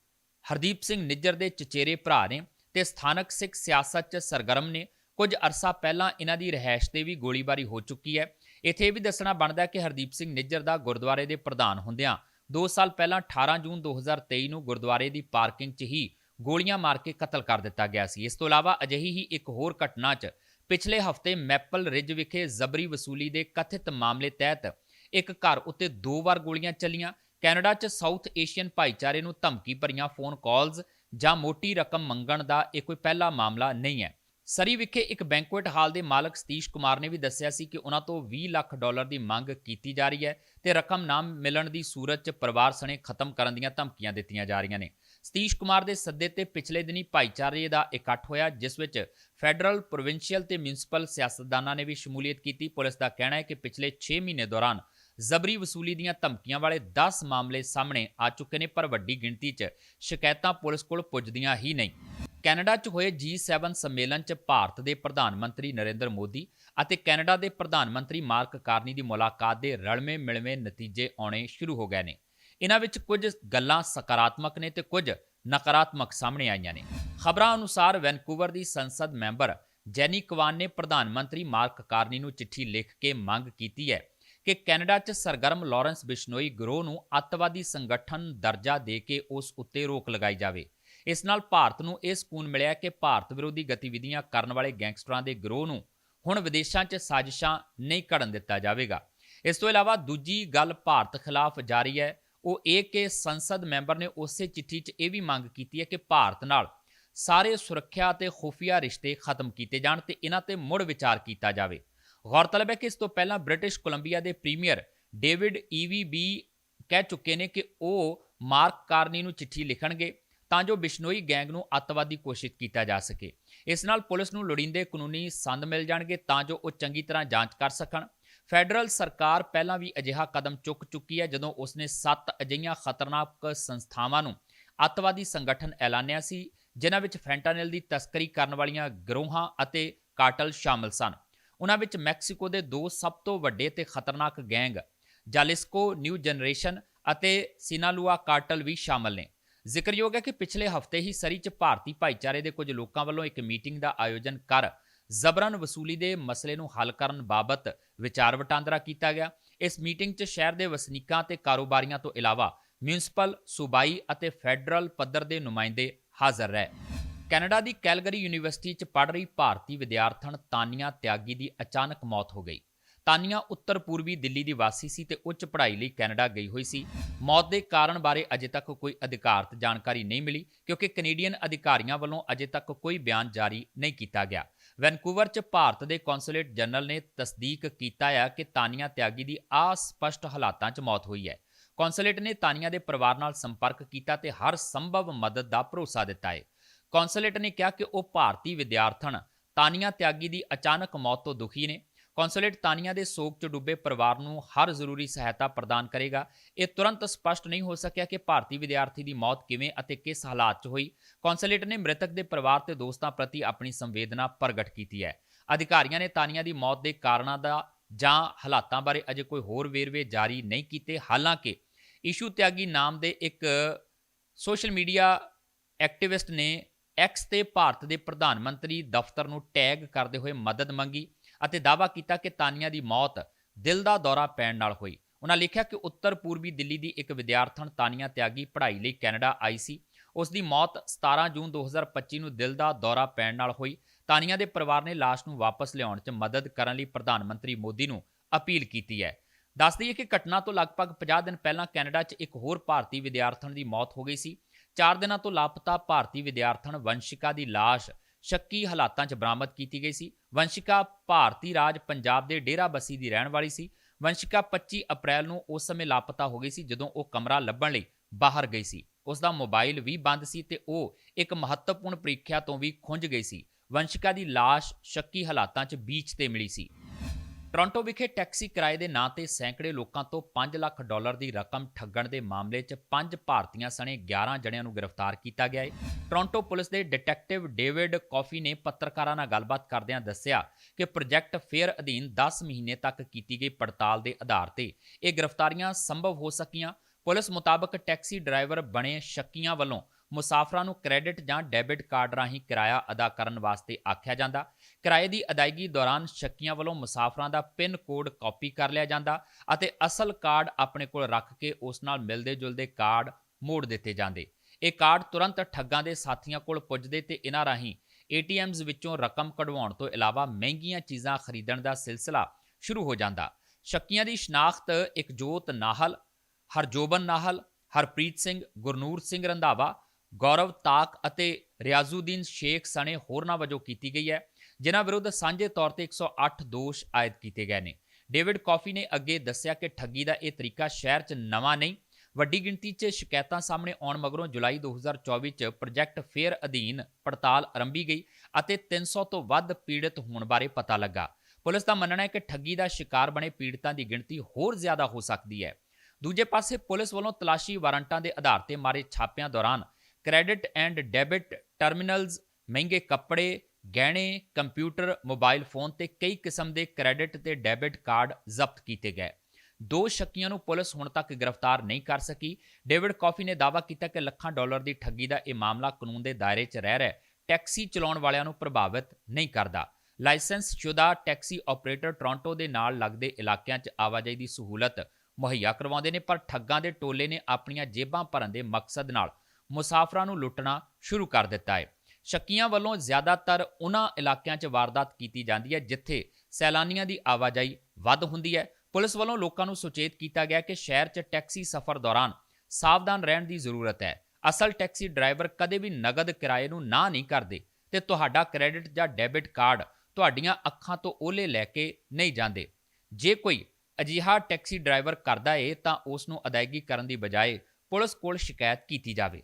ਹਰਦੀਪ ਸਿੰਘ ਨਿੱਜਰ ਦੇ ਚਚੇਰੇ ਭਰਾ ਨੇ ਤੇ ਸਥਾਨਕ ਸਿੱਖ ਸਿਆਸਤ 'ਚ ਸਰਗਰਮ ਨੇ। ਕੁਝ ਅਰਸਾ ਪਹਿਲਾਂ ਇਹਨਾਂ ਦੀ ਰਹਿائش ਤੇ ਵੀ ਗੋਲੀਬਾਰੀ ਹੋ ਚੁੱਕੀ ਹੈ। ਇੱਥੇ ਵੀ ਦੱਸਣਾ ਬਣਦਾ ਕਿ ਹਰਦੀਪ ਸਿੰਘ ਨਿੱਜਰ ਦਾ ਗੁਰਦੁਆਰੇ ਦੇ ਪ੍ਰਧਾਨ ਹੁੰਦਿਆਂ 2 ਸਾਲ ਪਹਿਲਾਂ 18 ਜੂਨ 2023 ਨੂੰ ਗੁਰਦੁਆਰੇ ਦੀ ਪਾਰਕਿੰਗ 'ਚ ਹੀ ਗੋਲੀਆਂ ਮਾਰ ਕੇ ਕਤਲ ਕਰ ਦਿੱਤਾ ਗਿਆ ਸੀ। ਇਸ ਤੋਂ ਇਲਾਵਾ ਅਜਿਹੀ ਹੀ ਇੱਕ ਹੋਰ ਘਟਨਾ 'ਚ ਪਿਛਲੇ ਹਫ਼ਤੇ ਮੈਪਲ ਰਿਜ ਵਿਖੇ ਜ਼ਬਰੀ ਵਸੂਲੀ ਦੇ ਕਥਿਤ ਮਾਮਲੇ ਤਹਿਤ ਇੱਕ ਘਰ ਉੱਤੇ ਦੋ ਵਾਰ ਗੋਲੀਆਂ ਚੱਲੀਆਂ। ਕੈਨੇਡਾ 'ਚ ਸਾਊਥ ਏਸ਼ੀਅਨ ਭਾਈਚਾਰੇ ਨੂੰ ਧਮਕੀ ਭਰੀਆਂ ਫੋਨ ਕਾਲਸ ਜਾਂ ਮੋਟੀ ਰਕਮ ਮੰਗਣ ਦਾ ਇਹ ਕੋਈ ਪਹਿਲਾ ਮਾਮਲਾ ਨਹੀਂ ਹੈ। ਸਰੀ ਵਿਖੇ ਇੱਕ ਬੈਂਕੁਏਟ ਹਾਲ ਦੇ ਮਾਲਕ ਸਤੀਸ਼ ਕੁਮਾਰ ਨੇ ਵੀ ਦੱਸਿਆ ਸੀ ਕਿ ਉਹਨਾਂ ਤੋਂ 20 ਲੱਖ ਡਾਲਰ ਦੀ ਮੰਗ ਕੀਤੀ ਜਾ ਰਹੀ ਹੈ ਤੇ ਰਕਮ ਨਾ ਮਿਲਣ ਦੀ ਸੂਰਤ 'ਚ ਪਰਿਵਾਰ ਸਣੇ ਖਤਮ ਕਰਨ ਦੀਆਂ ਧਮਕੀਆਂ ਦਿੱਤੀਆਂ ਜਾ ਰਹੀਆਂ ਨੇ। ਸਤੀਸ਼ ਕੁਮਾਰ ਦੇ ਸੱਦੇ ਤੇ ਪਿਛਲੇ ਦਿਨੀ ਭਾਈਚਾਰੇ ਦਾ ਇਕੱਠ ਹੋਇਆ, ਜਿਸ ਵਿੱਚ ਫੈਡਰਲ, ਪ੍ਰੋਵਿੰਸ਼ੀਅਲ ਤੇ ਮਿਊਨਿਸਪਲ ਸਿਆਸਤਦਾਨਾਂ ਨੇ ਵੀ ਸ਼ਮੂਲੀਅਤ ਕੀਤੀ। ਪੁਲਿਸ ਦਾ ਕਹਿਣਾ ਹੈ ਕਿ ਪਿਛਲੇ 6 ਮਹੀਨੇ ਦੌਰਾਨ ਜ਼ਬਰੀ ਵਸੂਲੀ ਦੀਆਂ ਧਮਕੀਆਂ ਵਾਲੇ 10 ਮਾਮਲੇ ਸਾਹਮਣੇ ਆ ਚੁੱਕੇ ਨੇ, ਪਰ ਵੱਡੀ ਗਿਣਤੀ 'ਚ ਸ਼ਿਕਾਇਤਾਂ ਪੁਲਿਸ ਕੋਲ ਪੁੱਜਦੀਆਂ ਹੀ ਨਹੀਂ। ਕੈਨੇਡਾ 'ਚ ਹੋਏ G7 ਸੰਮੇਲਨ 'ਚ ਭਾਰਤ ਦੇ ਪ੍ਰਧਾਨ ਮੰਤਰੀ ਨਰਿੰਦਰ ਮੋਦੀ ਅਤੇ ਕੈਨੇਡਾ ਦੇ ਪ੍ਰਧਾਨ ਮੰਤਰੀ ਮਾਰਕ ਕਾਰਨੀ ਦੀ ਮੁਲਾਕਾਤ ਦੇ ਰਲਵੇਂ ਮਿਲਵੇਂ ਨਤੀਜੇ ਆਉਣੇ ਸ਼ੁਰੂ ਹੋ ਗਏ ਨੇ। ਇਹਨਾਂ ਵਿੱਚ ਕੁਝ ਗੱਲਾਂ ਸਕਾਰਾਤਮਕ ਨੇ ਤੇ ਕੁਝ ਨਕਾਰਾਤਮਕ ਸਾਹਮਣੇ ਆਈਆਂ ਨੇ। ਖਬਰਾਂ ਅਨੁਸਾਰ ਵੈਨਕੂਵਰ ਦੀ ਸੰਸਦ ਮੈਂਬਰ ਜੈਨੀ ਕਵਾਨ ਨੇ ਪ੍ਰਧਾਨ ਮੰਤਰੀ ਮਾਰਕ ਕਾਰਨੀ ਨੂੰ ਚਿੱਠੀ ਲਿਖ ਕੇ ਮੰਗ ਕੀਤੀ ਹੈ ਕਿ ਕੈਨੇਡਾ 'ਚ ਸਰਗਰਮ ਲਾਰੈਂਸ ਬਿਸ਼ਨੋਈ ਗਰੋਹ ਨੂੰ ਅੱਤਵਾਦੀ ਸੰਗਠਨ ਦਰਜਾ ਦੇ ਕੇ ਉਸ ਉੱਤੇ ਰੋਕ ਲਗਾਈ ਜਾਵੇ। ਇਸ ਨਾਲ ਭਾਰਤ ਨੂੰ ਇਹ ਸਕੂਨ ਮਿਲਿਆ ਕਿ ਭਾਰਤ ਵਿਰੋਧੀ ਗਤੀਵਿਧੀਆਂ ਕਰਨ ਵਾਲੇ ਗੈਂਗਸਟਰਾਂ ਦੇ ਗਰੋਹ ਨੂੰ ਹੁਣ ਵਿਦੇਸ਼ਾਂ 'ਚ ਸਾਜ਼ਿਸ਼ਾਂ ਨਹੀਂ ਘੜਨ ਦਿੱਤਾ ਜਾਵੇਗਾ। ਇਸ ਤੋਂ ਇਲਾਵਾ ਦੂਜੀ ਗੱਲ ਭਾਰਤ ਖਿਲਾਫ ਜਾਰੀ ਹੈ ਉਹ ਇਹ ਕਿ ਸੰਸਦ ਮੈਂਬਰ ਨੇ ਉਸੇ ਚਿੱਠੀ 'ਚ ਇਹ ਵੀ ਮੰਗ ਕੀਤੀ ਹੈ ਕਿ ਭਾਰਤ ਨਾਲ ਸਾਰੇ ਸੁਰੱਖਿਆ ਅਤੇ ਖੁਫੀਆ ਰਿਸ਼ਤੇ ਖਤਮ ਕੀਤੇ ਜਾਣ ਤੇ ਇਹਨਾਂ ਤੇ ਮੁੜ ਵਿਚਾਰ ਕੀਤਾ ਜਾਵੇ। ਗੌਰਤਲਬ ਹੈ ਕਿ ਇਸ ਤੋਂ ਪਹਿਲਾਂ ਬ੍ਰਿਟਿਸ਼ ਕੋਲੰਬੀਆ ਦੇ ਪ੍ਰੀਮੀਅਰ ਡੇਵਿਡ ਈਵੀਬੀ ਕਹਿ ਚੁੱਕੇ ਨੇ ਕਿ ਉਹ ਮਾਰਕ ਕਾਰਨੀ ਨੂੰ ਚਿੱਠੀ ਲਿਖਣਗੇ ਤਾਂ ਜੋ ਬਿਸ਼ਨੋਈ ਗੈਂਗ ਨੂੰ ਅੱਤਵਾਦੀ ਘੋਸ਼ਿਤ ਕੀਤਾ ਜਾ ਸਕੇ। ਇਸ ਨਾਲ ਪੁਲਿਸ ਨੂੰ ਲੋੜੀਂਦੇ ਕਾਨੂੰਨੀ ਸੰਦ ਮਿਲ ਜਾਣਗੇ ਤਾਂ ਜੋ ਉਹ ਚੰਗੀ ਤਰ੍ਹਾਂ ਜਾਂਚ ਕਰ ਸਕਣ। ਫੈਡਰਲ ਸਰਕਾਰ ਪਹਿਲਾਂ ਵੀ ਅਜਿਹਾ ਕਦਮ ਚੁੱਕ ਚੁੱਕੀ ਹੈ ਜਦੋਂ ਉਸਨੇ ਸੱਤ ਅਜਿਹੀਆਂ ਖਤਰਨਾਕ ਸੰਸਥਾਵਾਂ ਨੂੰ ਅੱਤਵਾਦੀ ਸੰਗਠਨ ਐਲਾਨਿਆ ਸੀ, ਜਿਨ੍ਹਾਂ ਵਿੱਚ ਫੈਂਟਾਨਿਲ ਦੀ ਤਸਕਰੀ ਕਰਨ ਵਾਲੀਆਂ ਗਰੋਹਾਂ ਅਤੇ ਕਾਟਲ ਸ਼ਾਮਲ ਸਨ। ਉਹਨਾਂ ਵਿੱਚ ਮੈਕਸੀਕੋ ਦੇ ਦੋ ਸਭ ਤੋਂ ਵੱਡੇ ਤੇ ਖਤਰਨਾਕ ਗੈਂਗ ਜਾਲਿਸਕੋ, ਨਿਊ ਜਨਰੇਸ਼ਨ ਅਤੇ ਸਿਨਾਲੂਆ ਕਾਰਟਲ ਵੀ ਸ਼ਾਮਲ ਨੇ। ਜ਼ਿਕਰਯੋਗ ਹੈ ਕਿ ਪਿਛਲੇ ਹਫ਼ਤੇ ਹੀ ਸਰੀ 'ਚ ਭਾਰਤੀ ਭਾਈਚਾਰੇ ਦੇ ਕੁਝ ਲੋਕਾਂ ਵੱਲੋਂ ਇੱਕ ਮੀਟਿੰਗ ਦਾ ਆਯੋਜਨ ਕਰ ਜ਼ਬਰਨ ਵਸੂਲੀ ਦੇ ਮਸਲੇ ਨੂੰ ਹੱਲ ਕਰਨ ਬਾਬਤ ਵਿਚਾਰ ਵਟਾਂਦਰਾ ਕੀਤਾ ਗਿਆ। ਇਸ ਮੀਟਿੰਗ 'ਚ ਸ਼ਹਿਰ ਦੇ ਵਸਨੀਕਾਂ ਤੇ ਕਾਰੋਬਾਰੀਆਂ ਤੋਂ ਇਲਾਵਾ ਮਿਊਨਿਸਪਲ ਸੂਬਾਈ ਅਤੇ ਫੈਡਰਲ ਪੱਧਰ ਦੇ ਨੁਮਾਇੰਦੇ ਹਾਜ਼ਰ ਰਹੇ। ਕੈਨੇਡਾ ਦੀ ਕੈਲਗਰੀ ਯੂਨੀਵਰਸਿਟੀ 'ਚ ਪੜ੍ਹ ਰਹੀ ਭਾਰਤੀ ਵਿਦਿਆਰਥਣ ਤਾਨੀਆ ਤਿਆਗੀ ਦੀ ਅਚਾਨਕ ਮੌਤ ਹੋ ਗਈ। ਤਾਨੀਆ ਉੱਤਰ ਪੂਰਬੀ ਦਿੱਲੀ ਦੀ ਵਾਸੀ ਸੀ ਤੇ ਉੱਚ ਪੜ੍ਹਾਈ ਲਈ ਕੈਨੇਡਾ ਗਈ ਹੋਈ ਸੀ। ਮੌਤ ਦੇ ਕਾਰਨ ਬਾਰੇ ਅਜੇ ਤੱਕ ਕੋਈ ਅਧਿਕਾਰਤ ਜਾਣਕਾਰੀ ਨਹੀਂ ਮਿਲੀ, ਕਿਉਂਕਿ ਕੈਨੇਡੀਅਨ ਅਧਿਕਾਰੀਆਂ ਵੱਲੋਂ ਅਜੇ ਤੱਕ ਕੋਈ ਬਿਆਨ ਜਾਰੀ ਨਹੀਂ ਕੀਤਾ ਗਿਆ। ਵੈਨਕੂਵਰ 'ਚ ਭਾਰਤ ਦੇ ਕੌਂਸੂਲੇਟ ਜਨਰਲ ਨੇ ਤਸਦੀਕ ਕੀਤਾ ਹੈ ਕਿ ਤਾਨੀਆ ਤਿਆਗੀ ਦੀ ਆਸਪਸ਼ਟ ਹਾਲਾਤਾਂ 'ਚ ਮੌਤ ਹੋਈ ਹੈ। ਕੌਂਸੂਲੇਟ ਨੇ ਤਾਨੀਆ ਦੇ ਪਰਿਵਾਰ ਨਾਲ ਸੰਪਰਕ ਕੀਤਾ ਤੇ ਹਰ ਸੰਭਵ ਮਦਦ ਦਾ ਭਰੋਸਾ ਦਿੱਤਾ ਹੈ। ਕੌਂਸੂਲੇਟ ਨੇ ਕਿਹਾ ਕਿ ਉਹ ਭਾਰਤੀ ਵਿਦਿਆਰਥਣ ਤਾਨੀਆ ਤਿਆਗੀ ਦੀ ਅਚਾਨਕ ਮੌਤ ਤੋਂ ਦੁਖੀ ਨੇ ਕੌਂਸੂਲੇਟ ਤਾਨੀਆ ਦੇ ਸੋਗ 'ਚ ਡੁੱਬੇ ਪਰਿਵਾਰ ਨੂੰ ਹਰ ਜ਼ਰੂਰੀ ਸਹਾਇਤਾ ਪ੍ਰਦਾਨ ਕਰੇਗਾ। ਇਹ ਤੁਰੰਤ ਸਪਸ਼ਟ ਨਹੀਂ ਹੋ ਸਕਿਆ ਕਿ ਭਾਰਤੀ ਵਿਦਿਆਰਥੀ ਦੀ ਮੌਤ ਕਿਵੇਂ ਅਤੇ ਕਿਸ ਹਾਲਾਤ 'ਚ ਹੋਈ। ਕੌਂਸੂਲੇਟ ਨੇ ਮ੍ਰਿਤਕ ਦੇ ਪਰਿਵਾਰ ਤੇ ਦੋਸਤਾਂ ਪ੍ਰਤੀ ਆਪਣੀ ਸੰਵੇਦਨਾ ਪ੍ਰਗਟ ਕੀਤੀ ਹੈ। ਅਧਿਕਾਰੀਆਂ ਨੇ ਤਾਨੀਆ ਦੀ ਮੌਤ ਦੇ ਕਾਰਨਾਂ ਦਾ ਜਾਂ ਹਾਲਾਤਾਂ ਬਾਰੇ ਅਜੇ ਕੋਈ ਹੋਰ ਵੇਰਵੇ ਜਾਰੀ ਨਹੀਂ ਕੀਤੇ। ਹਾਲਾਂਕਿ, ਇਸ਼ੂ ਤਿਆਗੀ ਨਾਮ ਦੇ ਇੱਕ ਸੋਸ਼ਲ ਮੀਡੀਆ ਐਕਟਿਵਿਸਟ ਨੇ ਐਕਸ ਤੇ ਭਾਰਤ ਦੇ ਪ੍ਰਧਾਨ ਮੰਤਰੀ ਦਫ਼ਤਰ ਨੂੰ ਟੈਗ ਕਰਦੇ ਹੋਏ ਮਦਦ ਮੰਗੀ। ਅਤੇ ਦਾਅਵਾ ਕੀਤਾ ਕਿ ਤਾਨੀਆ ਦੀ ਮੌਤ ਦਿਲ ਦਾ ਦੌਰਾ ਪੈਣ ਨਾਲ ਹੋਈ। ਉਹਨਾਂ ਲਿਖਿਆ ਕਿ ਉੱਤਰ ਪੂਰਬੀ ਦਿੱਲੀ ਦੀ ਇੱਕ ਵਿਦਿਆਰਥਣ ਤਾਨੀਆ ਤਿਆਗੀ ਪੜ੍ਹਾਈ ਲਈ ਕੈਨੇਡਾ ਆਈ ਸੀ। ਉਸ ਦੀ ਮੌਤ 17 ਜੂਨ 2025 ਨੂੰ ਦਿਲ ਦਾ ਦੌਰਾ ਪੈਣ ਨਾਲ ਹੋਈ। ਤਾਨੀਆ ਦੇ ਪਰਿਵਾਰ ਨੇ ਲਾਸ਼ ਨੂੰ ਵਾਪਸ ਲਿਆਉਣ 'ਚ ਮਦਦ ਕਰਨ ਲਈ ਪ੍ਰਧਾਨ ਮੰਤਰੀ ਮੋਦੀ ਨੂੰ ਅਪੀਲ ਕੀਤੀ ਹੈ। ਦੱਸ ਦਈਏ ਕਿ ਘਟਨਾ ਤੋਂ ਲਗਭਗ 50 ਦਿਨ ਪਹਿਲਾਂ ਕੈਨੇਡਾ 'ਚ ਇੱਕ ਹੋਰ ਭਾਰਤੀ ਵਿਦਿਆਰਥਣ ਦੀ ਮੌਤ ਹੋ ਗਈ ਸੀ। 4 ਦਿਨਾਂ ਤੋਂ ਲਾਪਤਾ ਭਾਰਤੀ ਵਿਦਿਆਰਥਣ ਵੰਸ਼ਿਕਾ ਦੀ ਲਾਸ਼ ਸ਼ੱਕੀ ਹਾਲਾਤਾਂ 'ਚ ਬਰਾਮਦ ਕੀਤੀ ਗਈ ਸੀ। ਵੰਸ਼ਿਕਾ ਭਾਰਤੀ ਰਾਜ ਪੰਜਾਬ ਦੇ ਡੇਰਾ ਬੱਸੀ ਦੀ ਰਹਿਣ ਵਾਲੀ ਸੀ। ਵੰਸ਼ਿਕਾ 25 ਅਪ੍ਰੈਲ ਨੂੰ ਉਸ ਸਮੇਂ ਲਾਪਤਾ ਹੋ ਗਈ ਸੀ ਜਦੋਂ ਉਹ ਕਮਰਾ ਲੱਭਣ ਲਈ ਬਾਹਰ ਗਈ ਸੀ। ਉਸ ਦਾ ਮੋਬਾਈਲ ਵੀ ਬੰਦ ਸੀ ਤੇ ਉਹ ਇੱਕ ਮਹੱਤਵਪੂਰਨ ਪ੍ਰੀਖਿਆ ਤੋਂ ਵੀ ਖੁੰਝ ਗਈ ਸੀ। ਵੰਸ਼ਿਕਾ ਦੀ ਲਾਸ਼ ਸ਼ੱਕੀ ਹਾਲਾਤਾਂ 'ਚ ਬੀਚ ਤੇ ਮਿਲੀ ਸੀ। ਟੋਰਾਂਟੋ ਵਿਖੇ ਟੈਕਸੀ ਕਿਰਾਏ ਦੇ ਨਾਂ ਤੇ ਸੈਂਕੜੇ ਲੋਕਾਂ ਤੋਂ 5 ਲੱਖ ਡਾਲਰ ਦੀ ਰਕਮ ਠੱਗਣ ਦੇ ਮਾਮਲੇ 'ਚ ਪੰਜ ਭਾਰਤੀਆਂ ਸਣੇ 11 ਜਣਿਆਂ ਨੂੰ ਗ੍ਰਿਫਤਾਰ ਕੀਤਾ ਗਿਆ ਹੈ ਟੋਰਾਂਟੋ ਪੁਲਿਸ ਦੇ ਡਿਟੈਕਟਿਵ ਡੇਵਿਡ ਕਾਫੀ ਨੇ ਪੱਤਰਕਾਰਾਂ ਨਾਲ ਗੱਲਬਾਤ ਕਰਦਿਆਂ ਦੱਸਿਆ ਕਿ ਪ੍ਰੋਜੈਕਟ ਫੇਅਰ ਅਧੀਨ 10 ਮਹੀਨੇ ਤੱਕ ਕੀਤੀ ਗਈ ਪੜਤਾਲ ਦੇ ਆਧਾਰ ਤੇ ਇਹ ਗ੍ਰਿਫਤਾਰੀਆਂ ਸੰਭਵ ਹੋ ਸਕੀਆਂ। ਪੁਲਿਸ ਮੁਤਾਬਕ ਟੈਕਸੀ ਡਰਾਈਵਰ ਬਣੇ ਸ਼ੱਕੀਆਂ ਵੱਲੋਂ ਮੁਸਾਫਰਾਂ ਨੂੰ ਕ੍ਰੈਡਿਟ ਜਾਂ ਡੈਬਿਟ ਕਾਰਡ ਰਾਹੀਂ ਕਿਰਾਇਆ ਅਦਾ ਕਰਨ ਵਾਸਤੇ ਆਖਿਆ ਜਾਂਦਾ। ਕਿਰਾਏ ਦੀ ਅਦਾਇਗੀ ਦੌਰਾਨ ਸ਼ੱਕੀਆਂ ਵੱਲੋਂ ਮੁਸਾਫਰਾਂ ਦਾ ਪਿਨ ਕੋਡ ਕਾਪੀ ਕਰ ਲਿਆ ਜਾਂਦਾ ਅਤੇ ਅਸਲ ਕਾਰਡ ਆਪਣੇ ਕੋਲ ਰੱਖ ਕੇ ਉਸ ਨਾਲ ਮਿਲਦੇ ਜੁਲਦੇ ਕਾਰਡ ਮੋੜ ਦਿੱਤੇ ਜਾਂਦੇ। ਇਹ ਕਾਰਡ ਤੁਰੰਤ ਠੱਗਾਂ ਦੇ ਸਾਥੀਆਂ ਕੋਲ ਪੁੱਜਦੇ ਤੇ ਇਹਨਾਂ ਰਾਹੀਂ ATMs ਵਿੱਚੋਂ ਰਕਮ ਕਢਵਾਉਣ ਤੋਂ ਇਲਾਵਾ ਮਹਿੰਗੀਆਂ ਚੀਜ਼ਾਂ ਖਰੀਦਣ ਦਾ ਸਿਲਸਿਲਾ ਸ਼ੁਰੂ ਹੋ ਜਾਂਦਾ। ਸ਼ੱਕੀਆਂ ਦੀ ਸ਼ਨਾਖਤ ਇਕਜੋਤ ਨਾਹਲ, ਹਰਜੋਬਨ ਨਾਹਲ, ਹਰਪ੍ਰੀਤ ਸਿੰਘ, ਗੁਰਨੂਰ ਸਿੰਘ ਰੰਧਾਵਾ, ਗੌਰਵ ਤਾਕ ਅਤੇ ਰਿਆਜ਼ੂਦੀਨ ਸ਼ੇਖ ਸਣੇ ਹੋਰਨਾਂ ਵਜੋਂ ਕੀਤੀ ਗਈ ਹੈ। ਜਿਨ੍ਹਾਂ ਵਿਰੁੱਧ ਸਾਂਝੇ ਤੌਰ ਤੇ 108 ਦੋਸ਼ ਆਇਦ ਕੀਤੇ ਗਏ ਨੇ। ਡੇਵਿਡ ਕਾਫੀ ਨੇ ਅੱਗੇ ਦੱਸਿਆ ਕਿ ਠੱਗੀ ਦਾ ਇਹ ਤਰੀਕਾ ਸ਼ਹਿਰ 'ਚ ਨਵਾਂ ਨਹੀਂ, ਵੱਡੀ ਗਿਣਤੀ 'ਚ ਸ਼ਿਕਾਇਤਾਂ ਸਾਹਮਣੇ ਆਉਣ ਮਗਰੋਂ ਜੁਲਾਈ 2024 'ਚ ਪ੍ਰੋਜੈਕਟ ਫੇਅਰ ਅਧੀਨ ਪੜਤਾਲ ਆਰੰਭੀ ਗਈ ਅਤੇ 300 ਤੋਂ ਵੱਧ ਪੀੜਤ ਹੋਣ ਬਾਰੇ ਪਤਾ ਲੱਗਾ। ਪੁਲਿਸ ਦਾ ਮੰਨਣਾ ਹੈ ਕਿ ਠੱਗੀ ਦਾ ਸ਼ਿਕਾਰ ਬਣੇ ਪੀੜਤਾਂ ਦੀ ਗਿਣਤੀ ਹੋਰ ਜ਼ਿਆਦਾ ਹੋ ਸਕਦੀ ਹੈ। ਦੂਜੇ ਪਾਸੇ ਪੁਲਿਸ ਵੱਲੋਂ ਤਲਾਸ਼ੀ ਵਾਰੰਟਾਂ ਦੇ ਆਧਾਰ ਤੇ ਮਾਰੇ ਛਾਪਿਆਂ ਦੌਰਾਨ ਕ੍ਰੈਡਿਟ ਐਂਡ ਡੈਬਿਟ ਟਰਮੀਨਲਜ਼, ਮਹਿੰਗੇ ਕੱਪੜੇ ਗਹਿਣੇ, ਕੰਪਿਊਟਰ, ਮੋਬਾਈਲ ਫੋਨ ਤੇ ਕਈ ਕਿਸਮ ਦੇ ਕ੍ਰੈਡਿਟ ਤੇ ਡੈਬਿਟ ਕਾਰਡ ਜ਼ਬਤ ਕੀਤੇ ਗਏ। ਦੋ ਸ਼ੱਕੀਆਂ ਨੂੰ ਪੁਲਿਸ ਹੁਣ ਤੱਕ ਗ੍ਰਿਫਤਾਰ ਨਹੀਂ ਕਰ ਸਕੀ। ਡੇਵਿਡ ਕਾਫੀ ਨੇ ਦਾਅਵਾ ਕੀਤਾ ਕਿ ਲੱਖਾਂ ਡਾਲਰ ਦੀ ਠੱਗੀ ਦਾ ਇਹ ਮਾਮਲਾ ਕਾਨੂੰਨ ਦੇ ਦਾਇਰੇ 'ਚ ਰਹਿ ਰਿਹਾ ਟੈਕਸੀ ਚਲਾਉਣ ਵਾਲਿਆਂ ਨੂੰ ਪ੍ਰਭਾਵਿਤ ਨਹੀਂ ਕਰਦਾ। ਲਾਇਸੈਂਸ ਸ਼ੁਦਾ ਟੈਕਸੀ ਆਪਰੇਟਰ ਟੋਰਾਂਟੋ ਦੇ ਨਾਲ ਲੱਗਦੇ ਇਲਾਕਿਆਂ 'ਚ ਆਵਾਜਾਈ ਦੀ ਸਹੂਲਤ ਮੁਹੱਈਆ ਕਰਵਾਉਂਦੇ ਨੇ, ਪਰ ਠੱਗਾਂ ਦੇ ਟੋਲੇ ਨੇ ਆਪਣੀਆਂ ਜੇਬਾਂ ਭਰਨ ਦੇ ਮਕਸਦ ਨਾਲ ਮੁਸਾਫਰਾਂ ਨੂੰ ਲੁੱਟਣਾ ਸ਼ੁਰੂ ਕਰ ਦਿੱਤਾ ਹੈ। ਸ਼ੱਕੀਆਂ ਵੱਲੋਂ ਜ਼ਿਆਦਾਤਰ ਉਹਨਾਂ ਇਲਾਕਿਆਂ 'ਚ ਵਾਰਦਾਤ ਕੀਤੀ ਜਾਂਦੀ ਹੈ, ਜਿੱਥੇ ਸੈਲਾਨੀਆਂ ਦੀ ਆਵਾਜਾਈ ਵੱਧ ਹੁੰਦੀ ਹੈ। ਪੁਲਿਸ ਵੱਲੋਂ ਲੋਕਾਂ ਨੂੰ ਸੁਚੇਤ ਕੀਤਾ ਗਿਆ ਕਿ ਸ਼ਹਿਰ 'ਚ ਟੈਕਸੀ ਸਫ਼ਰ ਦੌਰਾਨ ਸਾਵਧਾਨ ਰਹਿਣ ਦੀ ਜ਼ਰੂਰਤ ਹੈ। ਅਸਲ ਟੈਕਸੀ ਡਰਾਈਵਰ ਕਦੇ ਵੀ ਨਗਦ ਕਿਰਾਏ ਨੂੰ ਨਾ ਨਹੀਂ ਕਰਦੇ ਤੇ ਤੁਹਾਡਾ ਕ੍ਰੈਡਿਟ ਜਾਂ ਡੈਬਿਟ ਕਾਰਡ ਤੁਹਾਡੀਆਂ ਅੱਖਾਂ ਤੋਂ ਓਲੇ ਲੈ ਕੇ ਨਹੀਂ ਜਾਂਦੇ। ਜੇ ਕੋਈ ਅਜਿਹਾ ਟੈਕਸੀ ਡਰਾਈਵਰ ਕਰਦਾ ਏ ਤਾਂ ਉਸ ਨੂੰ ਅਦਾਇਗੀ ਕਰਨ ਦੀ ਬਜਾਏ ਪੁਲਿਸ ਕੋਲ ਸ਼ਿਕਾਇਤ ਕੀਤੀ ਜਾਵੇ।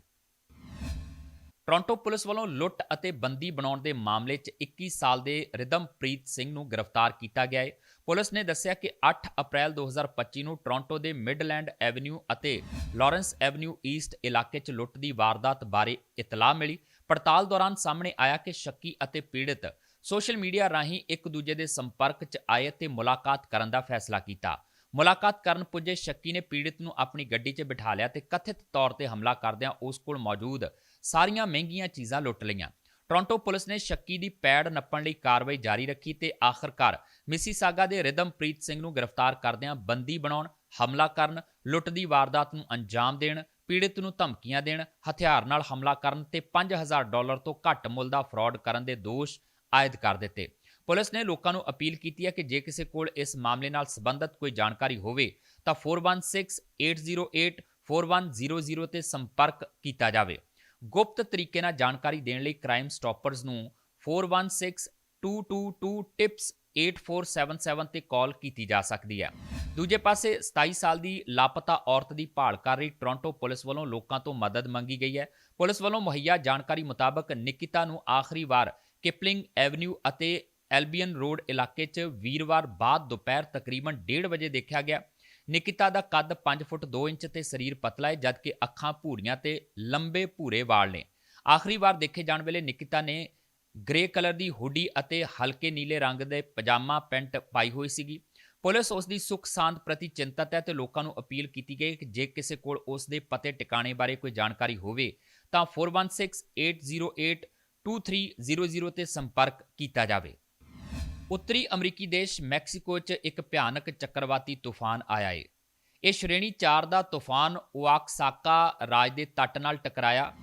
ਟੋਰਾਂਟੋ ਪੁਲਿਸ ਵੱਲੋਂ ਲੁੱਟ ਅਤੇ ਬੰਦੀ ਬਣਾਉਣ ਦੇ ਮਾਮਲੇ 'ਚ 21 ਸਾਲ ਦੇ ਰਿਦਮਪ੍ਰੀਤ ਸਿੰਘ ਨੂੰ ਗ੍ਰਿਫਤਾਰ ਕੀਤਾ ਗਿਆ ਹੈ ਪੁਲਿਸ ਨੇ ਦੱਸਿਆ ਕਿ 8 ਅਪ੍ਰੈਲ 2025 ਨੂੰ ਟੋਰਾਂਟੋ ਦੇ ਮਿਡਲੈਂਡ ਐਵਨਿਊ ਅਤੇ ਲਾਰੈਂਸ ਐਵਨਿਊ ਈਸਟ ਇਲਾਕੇ 'ਚ ਲੁੱਟ ਦੀ ਵਾਰਦਾਤ ਬਾਰੇ ਇਤਲਾਹ ਮਿਲੀ। ਪੜਤਾਲ ਦੌਰਾਨ ਸਾਹਮਣੇ ਆਇਆ ਕਿ ਸ਼ੱਕੀ ਅਤੇ ਪੀੜਤ ਸੋਸ਼ਲ ਮੀਡੀਆ ਰਾਹੀਂ ਇੱਕ ਦੂਜੇ ਦੇ ਸੰਪਰਕ 'ਚ ਆਏ ਤੇ ਮੁਲਾਕਾਤ ਕਰਨ ਦਾ ਫੈਸਲਾ ਕੀਤਾ। ਮੁਲਾਕਾਤ ਕਰਨ ਪੁੱਜੇ ਸ਼ੱਕੀ ਨੇ ਪੀੜਤ ਨੂੰ ਆਪਣੀ ਗੱਡੀ 'ਚ ਬਿਠਾ ਲਿਆ ਤੇ ਕਥਿਤ ਤੌਰ ਤੇ ਹਮਲਾ ਕਰਦਿਆਂ ਉਸ ਕੋਲ ਮੌਜੂਦ ਸਾਰੀਆਂ ਮਹਿੰਗੀਆਂ ਚੀਜ਼ਾਂ ਲੁੱਟ ਲਈਆਂ। ਟੋਰਾਂਟੋ ਪੁਲਿਸ ਨੇ ਸ਼ੱਕੀ ਦੀ ਪੈੜ ਨੱਪਣ ਲਈ ਕਾਰਵਾਈ ਜਾਰੀ ਰੱਖੀ ਤੇ ਆਖਰਕਾਰ ਮਿਸੀਸਾਗਾ ਦੇ ਰਿਦਮਪ੍ਰੀਤ ਸਿੰਘ ਨੂੰ ਗ੍ਰਿਫਤਾਰ ਕਰਦਿਆਂ ਬੰਦੀ ਬਣਾਉਣ, ਹਮਲਾ ਕਰਨ, ਲੁੱਟ ਦੀ ਵਾਰਦਾਤ ਨੂੰ ਅੰਜਾਮ ਦੇਣ, ਪੀੜਤ ਨੂੰ ਧਮਕੀਆਂ ਦੇਣ, ਹਥਿਆਰ ਨਾਲ ਹਮਲਾ ਕਰਨ ਤੇ 5000 ਡਾਲਰ ਤੋਂ ਘੱਟ ਮੁੱਲ ਦਾ ਫਰਾਡ ਕਰਨ ਦੇ ਦੋਸ਼ ਆਇਦ ਕਰ ਦਿੱਤੇ। ਪੁਲਿਸ ਨੇ ਲੋਕਾਂ ਨੂੰ ਅਪੀਲ ਕੀਤੀ ਹੈ ਕਿ ਜੇ ਕਿਸੇ ਕੋਲ ਇਸ ਮਾਮਲੇ ਨਾਲ ਸੰਬੰਧਿਤ ਕੋਈ ਜਾਣਕਾਰੀ ਹੋਵੇ ਤਾਂ 4168084100 ਤੇ ਸੰਪਰਕ ਕੀਤਾ ਜਾਵੇ। ਗੁਪਤ ਤਰੀਕੇ ਨਾਲ ਜਾਣਕਾਰੀ ਦੇਣ ਲਈ ਕ੍ਰਾਈਮ ਸਟਾਪਰਸ ਨੂੰ 416222 ਟਿਪਸ 8477 ਤੇ ਕਾਲ ਕੀਤੀ ਜਾ ਸਕਦੀ ਹੈ। ਦੂਜੇ ਪਾਸੇ 27 ਸਾਲ ਦੀ ਲਾਪਤਾ ਔਰਤ ਦੀ ਭਾਲ ਕਰ ਰਹੀ ਟੋਰਾਂਟੋ ਪੁਲਿਸ ਵੱਲੋਂ ਲੋਕਾਂ ਤੋਂ ਮਦਦ ਮੰਗੀ ਗਈ ਹੈ। ਪੁਲਿਸ ਵੱਲੋਂ ਮੁਹੱਈਆ ਜਾਣਕਾਰੀ ਮੁਤਾਬਕ ਨਿਕਿਤਾ ਨੂੰ ਆਖਰੀ ਵਾਰ ਕਿਪਲਿੰਗ ਐਵਨਿਊ ਅਤੇ ਐਲਬੀਅਨ ਰੋਡ ਇਲਾਕੇ 'ਚ ਵੀਰਵਾਰ ਬਾਅਦ ਦੁਪਹਿਰ ਤਕਰੀਬਨ 1:30 ਵਜੇ ਦੇਖਿਆ ਗਿਆ। ਨਿਕਿਤਾ ਦਾ ਕੱਦ 5 ਫੁੱਟ 2 ਇੰਚ ਤੇ ਸਰੀਰ ਪਤਲਾ ਹੈ ਜਦਕਿ ਅੱਖਾਂ ਭੂਰੀਆਂ ਤੇ ਲੰਬੇ ਭੂਰੇ ਵਾਲ ਨੇ। ਆਖਰੀ ਵਾਰ ਦੇਖੇ ਜਾਣ ਵੇਲੇ ਨਿਕਿਤਾ ਨੇ ਗ੍ਰੇ ਕਲਰ ਦੀ ਹੁੱਡੀ ਅਤੇ ਹਲਕੇ ਨੀਲੇ ਰੰਗ ਦੇ ਪਜਾਮਾ ਪੈਂਟ ਪਾਈ ਹੋਈ ਸੀਗੀ। ਪੁਲਿਸ ਉਸ ਦੀ ਸੁੱਖ ਸਾਂਦ ਪ੍ਰਤੀ ਚਿੰਤਤ ਹੈ ਤੇ ਲੋਕਾਂ ਨੂੰ ਅਪੀਲ ਕੀਤੀ ਗਈ ਕਿ ਜੇ ਕਿਸੇ ਕੋਲ ਉਸ ਦੇ ਪਤੇ ਟਿਕਾਣੇ ਬਾਰੇ ਕੋਈ ਜਾਣਕਾਰੀ ਹੋਵੇ, ਤਾਂ 4168082300 ਤੇ ਸੰਪਰਕ ਕੀਤਾ ਜਾਵੇ। ਉੱਤਰੀ ਅਮਰੀਕੀ ਦੇਸ਼ ਮੈਕਸੀਕੋ 'ਚ ਇੱਕ ਭਿਆਨਕ ਚੱਕਰਵਾਤੀ ਤੂਫਾਨ ਆਇਆ ਏ। ਇਹ ਸ਼੍ਰੇਣੀ 4 ਦਾ ਤੂਫਾਨ ਓਆਕਸਾਕਾ ਰਾਜ ਦੇ ਤੱਟ ਨਾਲ ਟਕਰਾਇਆ।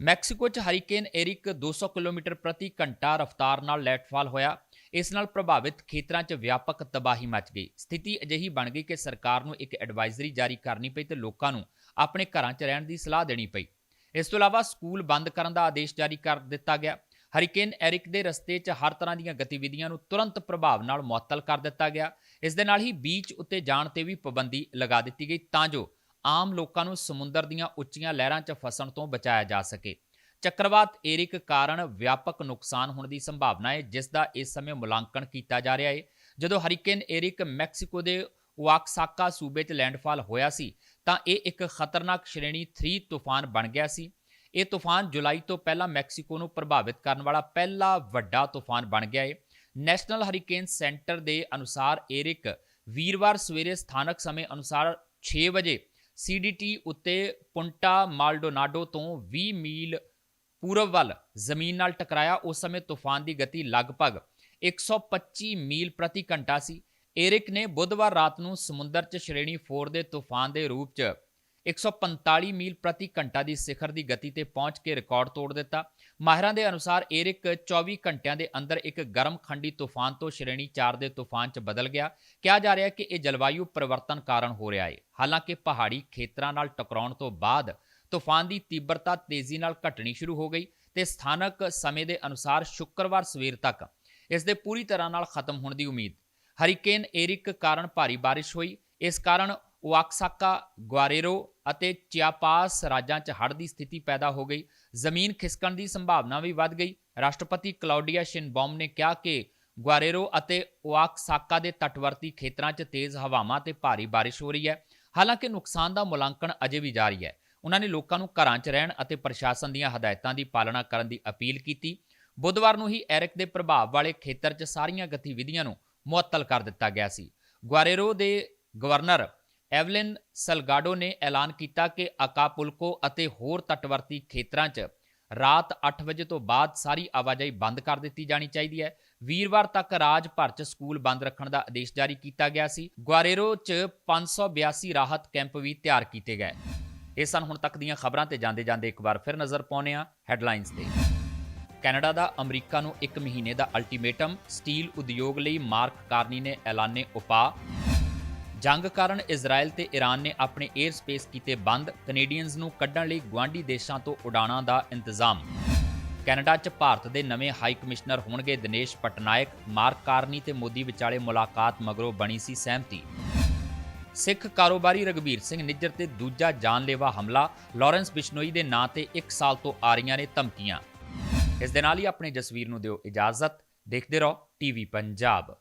ਮੈਕਸੀਕੋ 'ਚ ਹਰੀਕੇਨ 에ਰਿਕ 200 ਕਿਲੋਮੀਟਰ ਪ੍ਰਤੀ ਘੰਟਾ ਰਫ਼ਤਾਰ ਨਾਲ ਲੈਟਫਾਲ ਹੋਇਆ। ਇਸ ਨਾਲ ਪ੍ਰਭਾਵਿਤ ਖੇਤਰਾਂ 'ਚ ਵਿਆਪਕ ਤਬਾਹੀ ਮਚ ਗਈ। ਸਥਿਤੀ ਅਜਿਹੀ ਬਣ ਗਈ ਕਿ ਸਰਕਾਰ ਨੂੰ ਇੱਕ ਐਡਵਾਈਜ਼ਰੀ ਜਾਰੀ ਕਰਨੀ ਪਈ ਤੇ ਲੋਕਾਂ ਨੂੰ ਆਪਣੇ ਘਰਾਂ 'ਚ ਰਹਿਣ ਦੀ ਸਲਾਹ ਦੇਣੀ ਪਈ। ਇਸ ਤੋਂ ਇਲਾਵਾ ਸਕੂਲ ਬੰਦ ਕਰਨ ਦਾ ਆਦੇਸ਼ ਜਾਰੀ ਕਰ ਦਿੱਤਾ ਗਿਆ। ਹਰੀਕੇਨ ਐਰਿਕ ਦੇ ਰਸਤੇ 'ਚ ਹਰ ਤਰ੍ਹਾਂ ਦੀਆਂ ਗਤੀਵਿਧੀਆਂ ਨੂੰ ਤੁਰੰਤ ਪ੍ਰਭਾਵ ਨਾਲ ਮੁਅੱਤਲ ਕਰ ਦਿੱਤਾ ਗਿਆ। ਇਸ ਦੇ ਨਾਲ ਹੀ ਬੀਚ ਉੱਤੇ ਜਾਣ ਤੇ ਵੀ ਪਾਬੰਦੀ ਲਗਾ ਦਿੱਤੀ ਗਈ ਤਾਂ ਜੋ ਆਮ ਲੋਕਾਂ ਨੂੰ ਸਮੁੰਦਰ ਦੀਆਂ ਉੱਚੀਆਂ ਲਹਿਰਾਂ 'ਚ ਫਸਣ ਤੋਂ ਬਚਾਇਆ ਜਾ ਸਕੇ। ਚੱਕਰਵਾਤ ਏਰਿਕ ਕਾਰਨ ਵਿਆਪਕ ਨੁਕਸਾਨ ਹੋਣ ਦੀ ਸੰਭਾਵਨਾ ਹੈ, ਜਿਸ ਦਾ ਇਸ ਸਮੇਂ ਮੁਲਾਂਕਣ ਕੀਤਾ ਜਾ ਰਿਹਾ ਹੈ। ਜਦੋਂ ਹਰੀਕੇਨ ਏਰਿਕ ਮੈਕਸੀਕੋ ਦੇ ਵਾਕਸਾਕਾ ਸੂਬੇ 'ਚ ਲੈਂਡਫਾਲ ਹੋਇਆ ਸੀ, ਤਾਂ ਇਹ ਇੱਕ ਖਤਰਨਾਕ ਸ਼੍ਰੇਣੀ 3 ਤੂਫਾਨ ਬਣ ਗਿਆ ਸੀ। ਇਹ ਤੂਫਾਨ ਜੁਲਾਈ ਤੋਂ ਪਹਿਲਾਂ ਮੈਕਸੀਕੋ ਨੂੰ ਪ੍ਰਭਾਵਿਤ ਕਰਨ ਵਾਲਾ ਪਹਿਲਾ ਵੱਡਾ ਤੂਫਾਨ ਬਣ ਗਿਆ ਹੈ ਨੈਸ਼ਨਲ ਹਰੀਕੇਨ ਸੈਂਟਰ ਦੇ ਅਨੁਸਾਰ ਏਰਿਕ ਵੀਰਵਾਰ ਸਵੇਰੇ ਸਥਾਨਕ ਸਮੇਂ ਅਨੁਸਾਰ 6 ਵਜੇ ਸੀਡੀਟੀ ਉੱਤੇ ਪੁੰਟਾ ਮਾਲਡੋਨਾਡੋ ਤੋਂ 20 ਮੀਲ ਪੂਰਬ ਵੱਲ ਜ਼ਮੀਨ ਨਾਲ ਟਕਰਾਇਆ। ਉਸ ਸਮੇਂ ਤੂਫਾਨ ਦੀ ਗਤੀ ਲਗਭਗ 125 ਮੀਲ ਪ੍ਰਤੀ ਘੰਟਾ ਸੀ। ਏਰਿਕ ਨੇ ਬੁੱਧਵਾਰ ਰਾਤ ਨੂੰ ਸਮੁੰਦਰ 'ਚ ਸ਼੍ਰੇਣੀ 4 ਦੇ ਤੂਫਾਨ ਦੇ ਰੂਪ 'ਚ 145 ਮੀਲ ਪ੍ਰਤੀ ਘੰਟਾ ਦੀ ਸਿਖਰ ਦੀ ਗਤੀ ਤੇ ਪਹੁੰਚ ਕੇ ਰਿਕਾਰਡ ਤੋੜ ਦਿੱਤਾ। ਮਾਹਿਰਾਂ ਦੇ ਅਨੁਸਾਰ ਏਰਿਕ 24 ਘੰਟਿਆਂ ਦੇ ਅੰਦਰ ਇੱਕ ਗਰਮ ਖੰਡੀ ਤੂਫਾਨ ਤੋਂ ਸ਼੍ਰੇਣੀ 4 ਦੇ ਤੂਫਾਨ 'ਚ ਬਦਲ ਗਿਆ। ਕਿਹਾ ਜਾ ਰਿਹਾ ਹੈ ਕਿ ਇਹ ਜਲਵਾਯੂ ਪਰਿਵਰਤਨ ਕਾਰਨ ਹੋ ਰਿਹਾ ਹੈ ਹਾਲਾਂਕਿ ਪਹਾੜੀ ਖੇਤਰਾਂ ਨਾਲ ਟਕਰਾਉਣ ਤੋਂ ਬਾਅਦ ਤੂਫਾਨ ਦੀ ਤੀਬਰਤਾ ਤੇਜ਼ੀ ਨਾਲ ਘਟਣੀ ਸ਼ੁਰੂ ਹੋ ਗਈ ਤੇ ਸਥਾਨਕ ਸਮੇਂ ਦੇ ਅਨੁਸਾਰ ਸ਼ੁੱਕਰਵਾਰ ਸਵੇਰ ਤੱਕ ਇਸ ਦੇ ਪੂਰੀ ਤਰ੍ਹਾਂ ਨਾਲ ਖਤਮ ਹੋਣ ਦੀ ਉਮੀਦ। ਹਰੀਕੇਨ ਏਰਿਕ ਕਾਰਨ ਭਾਰੀ ਬਾਰਿਸ਼ ਹੋਈ। ਇਸ ਕਾਰਨ ਓਆਕਸਾਕਾ, ਗੁਆਰੇਰੋ ਅਤੇ ਚਿਆਪਾਸ ਰਾਜਾਂ 'ਚ ਹੜ੍ਹ ਦੀ ਸਥਿਤੀ ਪੈਦਾ ਹੋ ਗਈ। ਜ਼ਮੀਨ ਖਿਸਕਣ ਦੀ ਸੰਭਾਵਨਾ ਵੀ ਵੱਧ ਗਈ। ਰਾਸ਼ਟਰਪਤੀ ਕਲੌਡੀਆ ਸ਼ਿਨਬੌਮ ਨੇ ਕਿਹਾ ਕਿ ਗੁਆਰੇਰੋ ਅਤੇ ਓਆਕਸਾਕਾ ਦੇ ਤਟਵਰਤੀ ਖੇਤਰਾਂ 'ਚ ਤੇਜ਼ ਹਵਾਵਾਂ ਤੇ ਭਾਰੀ ਬਾਰਿਸ਼ ਹੋ ਰਹੀ ਹੈ। ਹਾਲਾਂਕਿ ਨੁਕਸਾਨ ਦਾ ਮੁਲਾਂਕਣ ਅਜੇ ਵੀ ਜਾਰੀ ਹੈ। ਉਹਨਾਂ ਨੇ ਲੋਕਾਂ ਨੂੰ ਘਰਾਂ 'ਚ ਰਹਿਣ ਅਤੇ ਪ੍ਰਸ਼ਾਸਨ ਦੀਆਂ ਹਦਾਇਤਾਂ ਦੀ ਪਾਲਣਾ ਕਰਨ ਦੀ ਅਪੀਲ ਕੀਤੀ। ਬੁੱਧਵਾਰ ਨੂੰ ਹੀ ਐਰਿਕ ਦੇ ਪ੍ਰਭਾਵ ਵਾਲੇ ਖੇਤਰ 'ਚ ਸਾਰੀਆਂ ਗਤੀਵਿਧੀਆਂ ਨੂੰ ਮੁਅੱਤਲ ਕਰ ਦਿੱਤਾ ਗਿਆ ਸੀ। ਗੁਆਰੇਰੋ ਦੇ ਗਵਰਨਰ ਐਵਲਿਨ ਸਲਗਾਡੋ ਨੇ ਐਲਾਨ ਕੀਤਾ ਕਿ ਅਕਾਪੁਲਕੋ ਅਤੇ ਹੋਰ ਤਟਵਰਤੀ ਖੇਤਰਾਂ 'ਚ ਰਾਤ 8 ਵਜੇ ਤੋਂ ਬਾਅਦ ਸਾਰੀ ਆਵਾਜਾਈ ਬੰਦ ਕਰ ਦਿੱਤੀ ਜਾਣੀ ਚਾਹੀਦੀ ਹੈ। ਵੀਰਵਾਰ ਤੱਕ ਰਾਜ ਭਰ 'ਚ ਸਕੂਲ ਬੰਦ ਰੱਖਣ ਦਾ ਆਦੇਸ਼ ਜਾਰੀ ਕੀਤਾ ਗਿਆ ਸੀ। ਗੁਆਰੇਰੋ 'ਚ 582 ਰਾਹਤ ਕੈਂਪ ਵੀ ਤਿਆਰ ਕੀਤੇ ਗਏ। ਇਹ ਸਨ ਹੁਣ ਤੱਕ ਦੀਆਂ ਖਬਰਾਂ ਤੇ ਜਾਂਦੇ ਜਾਂਦੇ ਇੱਕ ਵਾਰ ਫਿਰ ਨਜ਼ਰ ਪਾਉਂਦੇ ਹਾਂ ਹੈਡਲਾਈਨਸ ਤੇ। ਕੈਨੇਡਾ ਦਾ ਅਮਰੀਕਾ ਨੂੰ 1 ਮਹੀਨੇ ਦਾ ਅਲਟੀਮੇਟਮ ਸਟੀਲ ਉਦਯੋਗ ਲਈ ਮਾਰਕ ਕਾਰਨੀ ਨੇ ਐਲਾਨੇ ਉਪਾਅ। ਜੰਗ ਕਾਰਨ ਇਜ਼ਰਾਈਲ ਤੇ ਈਰਾਨ ਨੇ ਆਪਣੇ 에ਅਰ ਸਪੇਸ ਕੀਤੇ ਬੰਦ ਕੈਨੇਡੀਅਨਸ ਨੂੰ ਕੱਢਣ ਲਈ ਗੁਆਂਢੀ ਦੇਸ਼ਾਂ ਤੋਂ ਉਡਾਣਾਂ ਦਾ ਇੰਤਜ਼ਾਮ। ਕੈਨੇਡਾ 'ਚ ਭਾਰਤ ਦੇ ਨਵੇਂ ਹਾਈ ਕਮਿਸ਼ਨਰ ਹੋਣਗੇ ਦਿਨੇਸ਼ ਪਟਨਾਇਕ, ਮਾਰਕ ਕਾਰਨੀ ਤੇ ਮੋਦੀ ਵਿਚਾਲੇ ਮੁਲਾਕਾਤ ਮਗਰੋਂ ਬਣੀ ਸੀ ਸਹਿਮਤੀ। ਸਿੱਖ ਕਾਰੋਬਾਰੀ ਰਗਵੀਰ ਸਿੰਘ ਨਿੱਜਰ ਤੇ ਦੂਜਾ ਜਾਨਲੇਵਾ ਹਮਲਾ, ਲਾਰੈਂਸ ਬਿਸ਼ਨੋਈ ਦੇ ਨਾਂ ਤੇ 1 ਸਾਲ ਤੋਂ ਆ ਰਹੀਆਂ ਨੇ ਧਮਕੀਆਂ। ਇਸ ਦੇ ਨਾਲ ਹੀ ਆਪਣੇ ਜਸਵੀਰ ਨੂੰ ਦਿਓ ਇਜਾਜ਼ਤ, ਦੇਖਦੇ ਰਹੋ, ਟੀਵੀ ਪੰਜਾਬ।